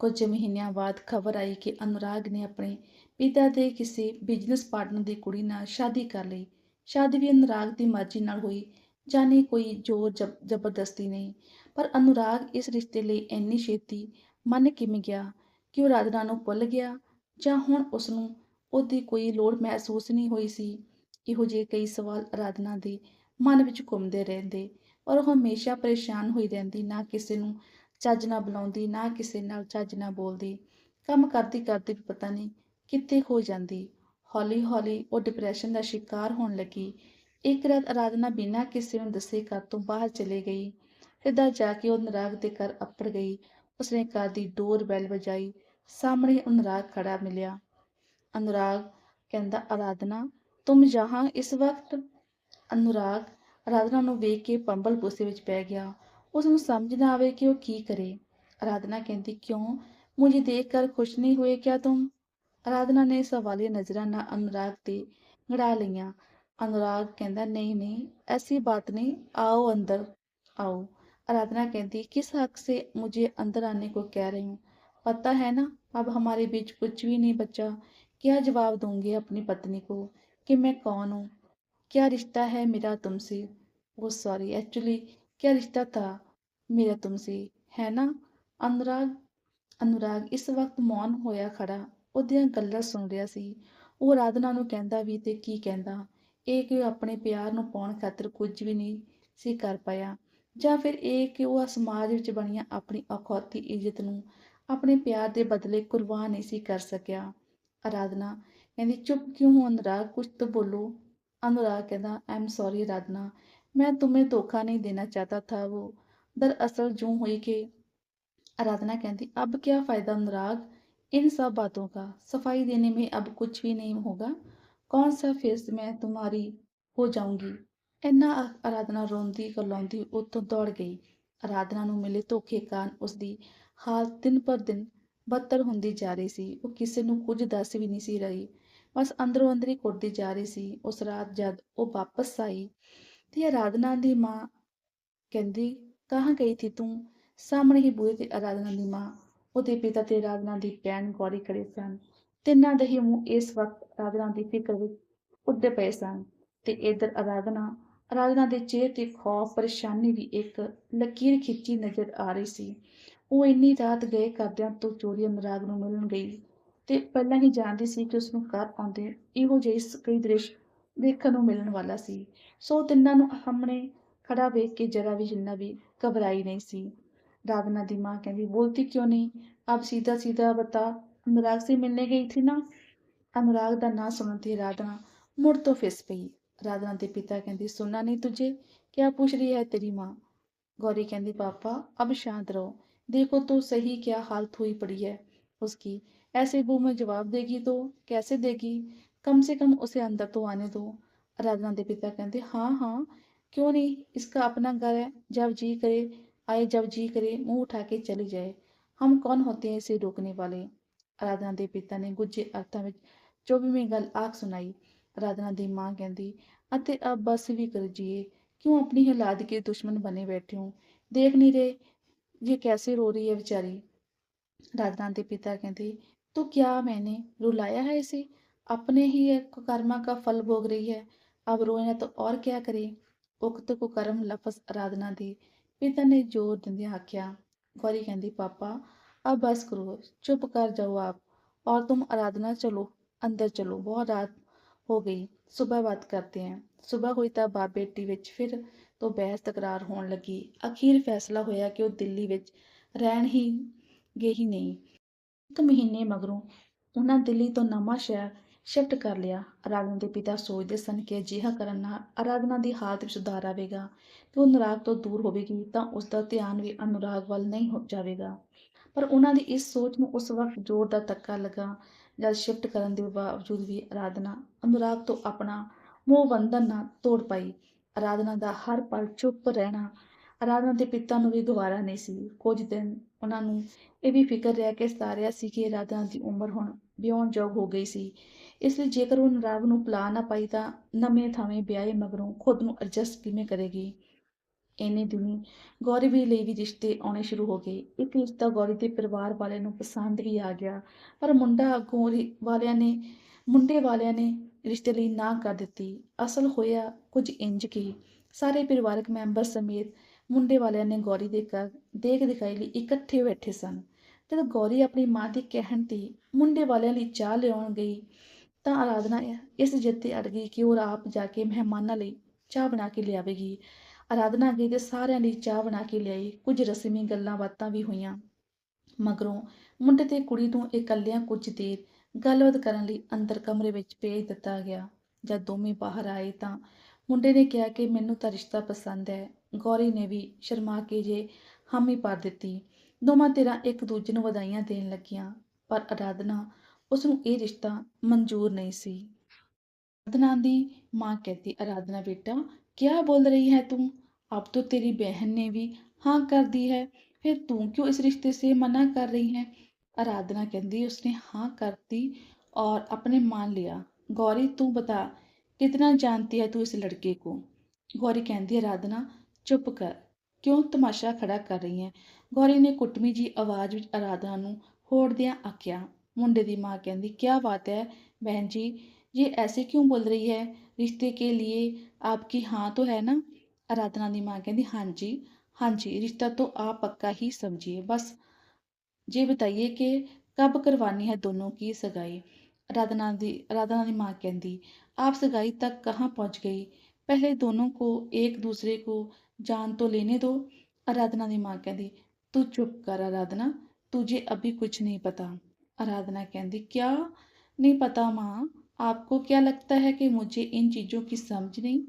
ਕੁਝ ਮਹੀਨਿਆਂ ਬਾਅਦ ਖਬਰ ਆਈ ਕਿ ਅਨੁਰਾਗ ਨੇ ਆਪਣੇ ਪਿਤਾ ਦੇ ਕਿਸੇ ਬਿਜ਼ਨਸ ਪਾਰਟਨਰ ਦੀ ਕੁੜੀ ਨਾਲ ਸ਼ਾਦੀ ਕਰ ਲਈ। ਸ਼ਾਦੀ ਵੀ ਅਨੁਰਾਗ ਦੀ ਮਰਜ਼ੀ ਨਾਲ ਹੋਈ, ਜਾਨੀ ਕੋਈ ਜ਼ੋਰ ਜ਼ਬਰਦਸਤੀ ਨਹੀਂ। ਪਰ ਅਨੁਰਾਗ ਇਸ ਰਿਸ਼ਤੇ ਲਈ ਇੰਨੀ ਛੇਤੀ ਮੰਨ ਕਿਵੇਂ ਗਿਆ ਕਿ ਉਹ ਰਾਧਨਾ ਨੂੰ ਭੁੱਲ ਗਿਆ ਜਾਂ ਹੁਣ ਉਸ ਨੂੰ ਉਹਦੀ ਕੋਈ ਲੋੜ ਮਹਿਸੂਸ ਨਹੀਂ ਹੋਈ ਸੀ? ਇਹੋ ਜਿਹੇ ਕਈ ਸਵਾਲ ਆਰਾਧਨਾ ਦੇ ਮਨ ਵਿੱਚ ਘੁੰਮਦੇ ਰਹਿੰਦੇ ਔਰ ਉਹ ਹਮੇਸ਼ਾ ਪਰੇਸ਼ਾਨ ਹੋਈ ਰਹਿੰਦੀ, ਨਾ ਕਿਸੇ ਨੂੰ ਚੱਜ ਨਾ ਬੁਲਾਉਂਦੀ, ਨਾ ਕਿਸੇ ਨਾਲ ਚੱਜ ਨਾ ਬੋਲਦੀ। ਕੰਮ ਕਰਦੀ ਕਰਦੀ ਵੀ ਪਤਾ ਨਹੀਂ ਕਿੱਥੇ ਹੋ ਜਾਂਦੀ। ਹੌਲੀ ਹੌਲੀ ਉਹ ਡਿਪਰੈਸ਼ਨ ਦਾ ਸ਼ਿਕਾਰ ਹੋਣ ਲੱਗੀ। ਇੱਕ ਰਾਤ ਆਰਾਧਨਾ ਬਿਨਾਂ ਕਿਸੇ ਨੂੰ ਦੱਸੇ ਘਰ ਤੋਂ ਬਾਹਰ ਚਲੇ ਗਈ। ਸਿੱਧਾ ਜਾ ਕੇ ਉਹ ਨਰਾਗ ਦੇ ਘਰ ਅੱਪੜ ਗਈ ਉਸਨੇ ਘਰ ਦੀ ਡੋਰ ਬੈਲ ਵਜਾਈ ਸਾਹਮਣੇ ਅਨੁਰਾਗ ਖੜਾ ਮਿਲਿਆ ਅਨੁਰਾਗ ਕਹਿੰਦਾ ਆਰਾਧਨਾ ਤੁਮ ਯਹਾਂ ਇਸ ਵਕਤ ਅਨੁਰਾਗ ਆਰਾਧਨਾ ਨੂੰ ਵੇਖ ਕੇ ਪੰਬਲ ਗੁੱਸੇ ਵਿੱਚ ਪੈ ਗਿਆ ਉਸ ਨੂੰ ਸਮਝ ਨਾ ਆਵੇ ਕਿ ਉਹ ਕੀ ਕਰੇ ਆਰਾਧਨਾ ਕਹਿੰਦੀ ਕਿਉਂ ਮੁਝੇ ਦੇਖ ਕਰ ਖੁਸ਼ ਨਹੀਂ ਹੋਏ ਕਿਆ ਤੁਮ ਆਰਾਧਨਾ ਨੇ ਸਵਾਲੀਆ ਨਜ਼ਰਾਂ ਨਾਲ ਅਨੁਰਾਗ ਤੇ ਗੜਾ ਲਈਆਂ अनुराग कहता नहीं नहीं ऐसी बात नहीं आओ अंदर आओ आराधना कहती किस हक से मुझे अंदर आने को कह रही हूँ पता है ना अब हमारे बीच कुछ भी नहीं बचा क्या जवाब दूंगी अपनी पत्नी को कि मैं कौन हूँ क्या रिश्ता है मेरा तुमसे वो सॉरी एक्चुअली क्या रिश्ता था मेरा तुमसे है ना अनुराग अनुराग इस वक्त मौन होया खड़ा ਉਹਦੀਆਂ ਗੱਲਾਂ ਸੁਣ ਰਿਹਾ ਸੀ ਉਹ ਆਰਾਧਨਾ ਨੂੰ ਕਹਿੰਦਾ ਵੀ ਤੇ ਕੀ ਕਹਿੰਦਾ ਇਹ ਕਿ ਉਹ ਆਪਣੇ ਪਿਆਰ ਨੂੰ ਪਾਉਣ ਖਾਤਰ ਕੁਝ ਵੀ ਨਹੀਂ ਸੀ ਕਰ ਪਾਇਆ ਜਾਂ ਫਿਰ ਇਹ ਕਿ ਉਹ ਸਮਾਜ ਵਿੱਚ ਬਣੀਆਂ ਆਪਣੀ ਅਖੌਤੀ ਇੱਜ਼ਤ ਨੂੰ ਆਪਣੇ ਪਿਆਰ ਦੇ ਬਦਲੇ ਕੁਰਬਾਨ ਨਹੀਂ ਸੀ ਕਰ ਸਕਿਆ ਆਰਾਧਨਾ ਕਹਿੰਦੀ ਚੁੱਪ ਕਿਉਂ ਹੋ ਅਨੁਰਾਗ ਕੁਝ ਤਾਂ ਬੋਲੋ अनुराग कहता आई एम सॉरी आराधना मैं तुम्हें धोखा नहीं देना चाहता था वो दरअसल जूं हुई कि आराधना कहती अब क्या फ़ायदा अनुराग इन सब बातों का सफाई देने में अब कुछ भी नहीं होगा कौन सा फेस मैं तुम्हारी ਹੋ ਜਾਊਂਗੀ ਇੰਨਾ ਆਰਾਧਨਾ ਰੋਂਦੀ ਕਰਲਾਉਂਦੀ ਉੱਥੋਂ ਦੌੜ ਗਈ। ਆਰਾਧਨਾ ਨੂੰ ਮਿਲੇ ਧੋਖੇ ਕਾਰਨ ਉਸਦੀ ਹਾਲਤ ਦਿਨ ਪਰ ਦਿਨ ਬਦਤਰ ਹੁੰਦੀ ਜਾ ਰਹੀ ਸੀ। ਉਹ ਕਿਸੇ ਨੂੰ ਕੁਝ ਦੱਸ ਵੀ ਨਹੀਂ ਸੀ ਰਹੀ। ਬਸ ਅੰਦਰੋਂ ਅੰਦਰ ਕੁੱਟਦੀ ਜਾ ਰਹੀ ਸੀ। ਉਸ ਰਾਤ ਜਦ ਉਹ ਵਾਪਸ ਆਈ ਤੇ ਆਰਾਧਨਾ ਦੀ ਮਾਂ ਕਹਿੰਦੀ, ਕਹਾਂ ਗਈ ਥੀ ਤੂੰ? ਸਾਹਮਣੇ ਹੀ ਬੂਹੇ ਤੇ ਆਰਾਧਨਾ ਦੀ ਮਾਂ, ਉਹਦੇ ਪਿਤਾ ਤੇ ਆਰਾਧਨਾ ਦੀ ਭੈਣ ਗੌਰੀ ਖੜੇ ਸਨ। ਤਿੰਨਾਂ ਦੇ ਹੀ ਮੂੰਹ ਇਸ ਵਕਤ ਆਰਾਧਨਾ ਦੀ ਫਿਕਰ ਵਿੱਚ ਉੱਡੇ ਪਏ ਸਨ ਤੇ ਇਧਰ ਆਰਾਧਨਾ ਰਾਜਨਾ ਦੇ ਚਿਹਰੇ ਤੇ ਖੌਫ, ਪਰੇਸ਼ਾਨੀ ਵੀ ਇੱਕ ਲਕੀਰ ਖਿੱਚੀ ਨਜ਼ਰ ਆ ਰਹੀ ਸੀ। ਉਹ ਇੰਨੀ ਰਾਤ ਗਏ ਕਰਦਿਆਂ ਤੋਂ ਚੋਰੀ ਅਨਰਾਗ ਨੂੰ ਮਿਲਣ ਗਈ ਤੇ ਪਹਿਲਾਂ ਹੀ ਜਾਣਦੀ ਸੀ ਕਿ ਉਸ ਨੂੰ ਘਰ ਆਉਂਦੇ ਇਹੋ ਜਿਹੇ ਕਈ ਦ੍ਰਿਸ਼ ਦੇਖਣ ਨੂੰ ਮਿਲਣ ਵਾਲਾ ਸੀ। ਸੋ ਤਿੰਨਾਂ ਨੂੰ ਸਾਹਮਣੇ ਖੜਾ ਵੇਖ ਕੇ ਜਰਾ ਵੀ ਜਿੰਨਾ ਵੀ ਘਬਰਾਈ ਨਹੀਂ ਸੀ। ਰਾਵਨਾ ਦੀ ਮਾਂ ਕਹਿੰਦੀ, ਬੋਲਤੀ ਕਿਉਂ ਨਹੀਂ? ਆਪ ਸਿੱਧਾ ਸਿੱਧਾ ਬਤਾ, ਅਨੁਰਾਗ ਸੇ ਮਿਲਨੇ ਗਈ ਥੀ ਨਾ? ਅਨੁਰਾਗ ਦਾ ਨਾਂ ਸੁਣਨ ਤੇ ਰਾਧਾ ਮੁੜ ਤੋਂ ਫਿਸ ਪਈ। ਰਾਧਨਾ ਦੇ ਪਿਤਾ ਕਹਿੰਦੀ ਸੁਣਨਾ ਨਹੀਂ ਤੁਝੇ क्या पूछ रही है तेरी माँ गौरी कहती पापा अब शांत रहो देखो तो सही क्या हालत हुई पड़ी है उसकी ऐसे वो में जवाब देगी तो कैसे देगी कम से कम उसे अंदर तो आने दो राधना के पिता कहते हाँ हाँ क्यों नहीं इसका अपना घर है जब जी करे आए जब जी करे मुंह उठा के चली जाए हम कौन होते हैं इसे रोकने वाले ਆਰਾਧਨਾ ਦੇ ਪਿਤਾ ਨੇ ਗੁੱਝੇ ਅਰਥਾਂ ਵਿੱਚ ਚੌਵੀਵੀਂ ਗੱਲ ਆਖ ਸੁਣਾਈ ਆਰਾਧਨਾ ਦੀ ਮਾਂ ਕਹਿੰਦੀ ਅਤੇ ਅਬ ਬਸ ਵੀ ਕਰ ਜੀਏ क्यों अपनी औलाद के दुश्मन बने बैठे हो देख नहीं रहे ये कैसे रो रही है बेचारी राधना के पिता कहते तो क्या मैंने रुलाया है इसे अपने ही एक कर्मा का फल भोग रही है अब रोए ना तो और क्या करे ਉਕਤ ਕੁਕਰਮ ਲਫ਼ਜ਼ ਆਰਾਧਨਾ ਦੇ ਪਿਤਾ ਨੇ ਜ਼ੋਰ ਦਿੰਦਿਆਂ ਆਖਿਆ गौरी कहती पापा अब बस करो चुप कर जाओ आप और तुम आराधना चलो अंदर चलो बहुत रात ਹੋ ਗਈ। ਸੁਬਹ ਬਾਤ ਕਰਤੇ ਹੈ। ਸੁਬਹ ਹੋਈ ਤਾਂ ਬਾਪ ਬੇਟੀ ਵਿੱਚ ਫਿਰ ਤੋਂ ਬਹਿਸ ਤਕਰਾਰ ਹੋਣ ਲੱਗੀ। ਅਖੀਰ ਫੈਸਲਾ ਹੋਇਆ ਕਿ ਉਹ ਦਿੱਲੀ ਵਿੱਚ ਰਹਿਣ ਹੀ ਗਏ ਹੀ ਨਹੀਂ। ਇੱਕ ਮਹੀਨੇ ਮਗਰੋਂ ਉਹਨਾਂ ਦਿੱਲੀ ਤੋਂ ਨਵਾਂ ਸ਼ਹਿਰ ਸ਼ਿਫਟ ਕਰ ਲਿਆ। ਅਰਾਗਨਾ ਦੇ ਪਿਤਾ ਸੋਚਦੇ ਸਨ ਕਿ ਅਜਿਹਾ ਕਰਨ ਨਾਲ ਅਰਾਗਨਾ ਦੀ ਹਾਲਤ ਵਿੱਚ ਸੁਧਾਰ ਆਵੇਗਾ ਤੇ ਉਹ ਨਰਾਗ ਤੋਂ ਦੂਰ ਹੋਵੇਗੀ ਤਾਂ ਉਸ ਦਾ ਧਿਆਨ ਵੀ ਅਨੁਰਾਗ ਵੱਲ ਨਹੀਂ ਹੋ ਜਾਵੇਗਾ। ਪਰ ਉਹਨਾਂ ਦੀ ਇਸ ਸੋਚ ਨੂੰ ਉਸ ਵਕਤ ਜ਼ੋਰ ਦਾ ਧੱਕਾ ਲੱਗਾ ਜਦ ਸ਼ਿਫਟ ਕਰਨ ਦੇ ਬਾਵਜੂਦ ਵੀ ਆਰਾਧਨਾ ਅਨੁਰਾਗ ਤੋਂ ਆਪਣਾ ਮੋਹ ਬੰਧਨ ਨਾ ਤੋੜ ਪਾਈ। ਆਰਾਧਨਾ ਦਾ ਹਰ ਪਲ ਚੁੱਪ ਰਹਿਣਾ ਆਰਾਧਨਾ ਦੇ ਪਿਤਾ ਨੂੰ ਵੀ ਦੁਬਾਰਾ ਨਹੀਂ ਸੀ। ਕੁਝ ਦਿਨ ਉਹਨਾਂ ਨੂੰ ਇਹ ਵੀ ਫਿਕਰ ਰਿਹਾ ਕਿ ਸਤਾਰਿਆ ਸੀ ਕਿ ਆਰਾਧਨਾ ਦੀ ਉਮਰ ਹੁਣ ਵਿਆਹੁਣ ਯੋਗ ਹੋ ਗਈ ਸੀ। ਇਸ ਲਈ ਜੇਕਰ ਉਹ ਨਰਾਗ ਨੂੰ ਪਲਾ ਨਾ ਪਾਈ ਤਾਂ ਨਵੇਂ ਥਾਵੇਂ ਵਿਆਹੇ ਮਗਰੋਂ ਖੁਦ ਨੂੰ ਐਡਜਸਟ ਕਿਵੇਂ ਕਰੇਗੀ? ਇੰਨੇ ਦਿਨੀ ਗੌਰੀ ਵੀ ਲਈ ਵੀ ਰਿਸ਼ਤੇ ਆਉਣੇ ਸ਼ੁਰੂ ਹੋ ਗਏ। ਇੱਕ ਰਿਸ਼ਤਾ ਗੌਰੀ ਦੇ ਪਰਿਵਾਰ ਵਾਲਿਆਂ ਨੂੰ ਪਸੰਦ ਵੀ ਆ ਗਿਆ, ਪਰ ਮੁੰਡਾ ਅੱਗੋਂ ਵਾਲਿਆਂ ਨੇ, ਮੁੰਡੇ ਵਾਲਿਆਂ ਨੇ ਰਿਸ਼ਤੇ ਲਈ ਨਾ ਕਰ ਦਿੱਤੀ। ਅਸਲ ਹੋਇਆ ਕੁਝ ਇੰਜ ਕਿ ਸਾਰੇ ਪਰਿਵਾਰਕ ਮੈਂਬਰ ਸਮੇਤ ਮੁੰਡੇ ਵਾਲਿਆਂ ਨੇ ਗੌਰੀ ਦੇ ਘਰ ਦੇਖ ਦਿਖਾਈ ਲਈ ਇਕੱਠੇ ਬੈਠੇ ਸਨ। ਜਦ ਗੌਰੀ ਆਪਣੀ ਮਾਂ ਦੇ ਕਹਿਣ ਤੇ ਮੁੰਡੇ ਵਾਲਿਆਂ ਲਈ ਚਾਹ ਲਿਆਉਣ ਗਈ, ਤਾਂ ਆਰਾਧਨਾ ਇਸ ਜਿੱਦ ਤੇ ਅੜ ਗਈ ਕਿ ਉਹ ਆਪ ਜਾ ਕੇ ਮਹਿਮਾਨਾਂ ਲਈ ਚਾਹ ਬਣਾ ਕੇ ਲਿਆਵੇਗੀ। ਆਰਾਧਨਾ ਗਈ ਤੇ ਸਾਰਿਆਂ ਲਈ ਚਾਹ ਬਣਾ ਕੇ ਲਿਆਈ। ਕੁਝ ਰਸਮੀ ਗੱਲਾਂ ਬਾਤਾਂ ਵੀ ਹੋਈਆਂ। ਮਗਰੋਂ ਮੁੰਡੇ ਤੇ ਕੁੜੀ ਨੂੰ ਇਕੱਲਿਆਂ ਕੁਝ ਦੇਰ ਗੱਲਬਾਤ ਕਰਨ ਲਈ ਅੰਦਰ ਕਮਰੇ ਵਿੱਚ ਭੇਜ ਦਿੱਤਾ ਗਿਆ। ਜਦ ਦੋਵੇਂ ਬਾਹਰ ਆਏ ਤਾਂ ਮੁੰਡੇ ਨੇ ਕਿਹਾ ਕਿ ਮੈਨੂੰ ਤਾਂ ਰਿਸ਼ਤਾ ਪਸੰਦ ਹੈ। ਗੌਰੀ ਨੇ ਵੀ ਸ਼ਰਮਾ ਕੇ ਜੇ ਹਾਮੀ ਪਾ ਦਿੱਤੀ। ਦੋਵਾਂ ਤੇਰਾ ਇੱਕ ਦੂਜੇ ਨੂੰ ਵਧਾਈਆਂ ਦੇਣ ਲੱਗੀਆਂ, ਪਰ ਅਰਾਧਨਾ ਉਸ ਨੂੰ ਇਹ ਰਿਸ਼ਤਾ ਮਨਜ਼ੂਰ ਨਹੀਂ ਸੀ। ਆਰਾਧਨਾ ਦੀ ਮਾਂ ਕਹਿੰਦੀ ਅਰਾਧਨਾ ਬੇਟਾ क्या बोल रही है तुम अब तो तेरी बहन ने भी हाँ कर दी है फिर तू क्यों इस रिश्ते से मना कर रही है आराधना कहती उसने हाँ कर दी और अपने मान लिया गौरी तू बता कितना जानती है तू इस लड़के को गौरी कहती आराधना चुप कर क्यों तमाशा खड़ा कर रही है गौरी ने कुटमी जी आवाज़ ਵਿੱਚ ਆਰਾਧਨਾ ਨੂੰ ਹੋੜਦਿਆਂ ਆਖਿਆ ਮੁੰਡੇ ਦੀ ਮਾਂ ਕਹਿੰਦੀ ਕੀ ਬਾਤ ਹੈ बहन जी ये ऐसे क्यों बोल रही है? रिश्ते के लिए आपकी हाँ तो है ना? आराधना दी माँ कहती हाँ जी हाँ जी, रिश्ता तो आप पक्का ही समझिए। बस ये बताइए कि कब करवानी है दोनों की सगाई? आराधना दी आराधना दी माँ कहती, आप सगाई तक कहाँ पहुँच गई? पहले दोनों को एक दूसरे को जान तो लेने दो। आराधना दी माँ कहती, तू चुप कर आराधना, तुझे अभी कुछ नहीं पता। आराधना कहती, क्या? नहीं पता माँ। आपको क्या लगता है कि मुझे इन चीज़ों की समझ नहीं?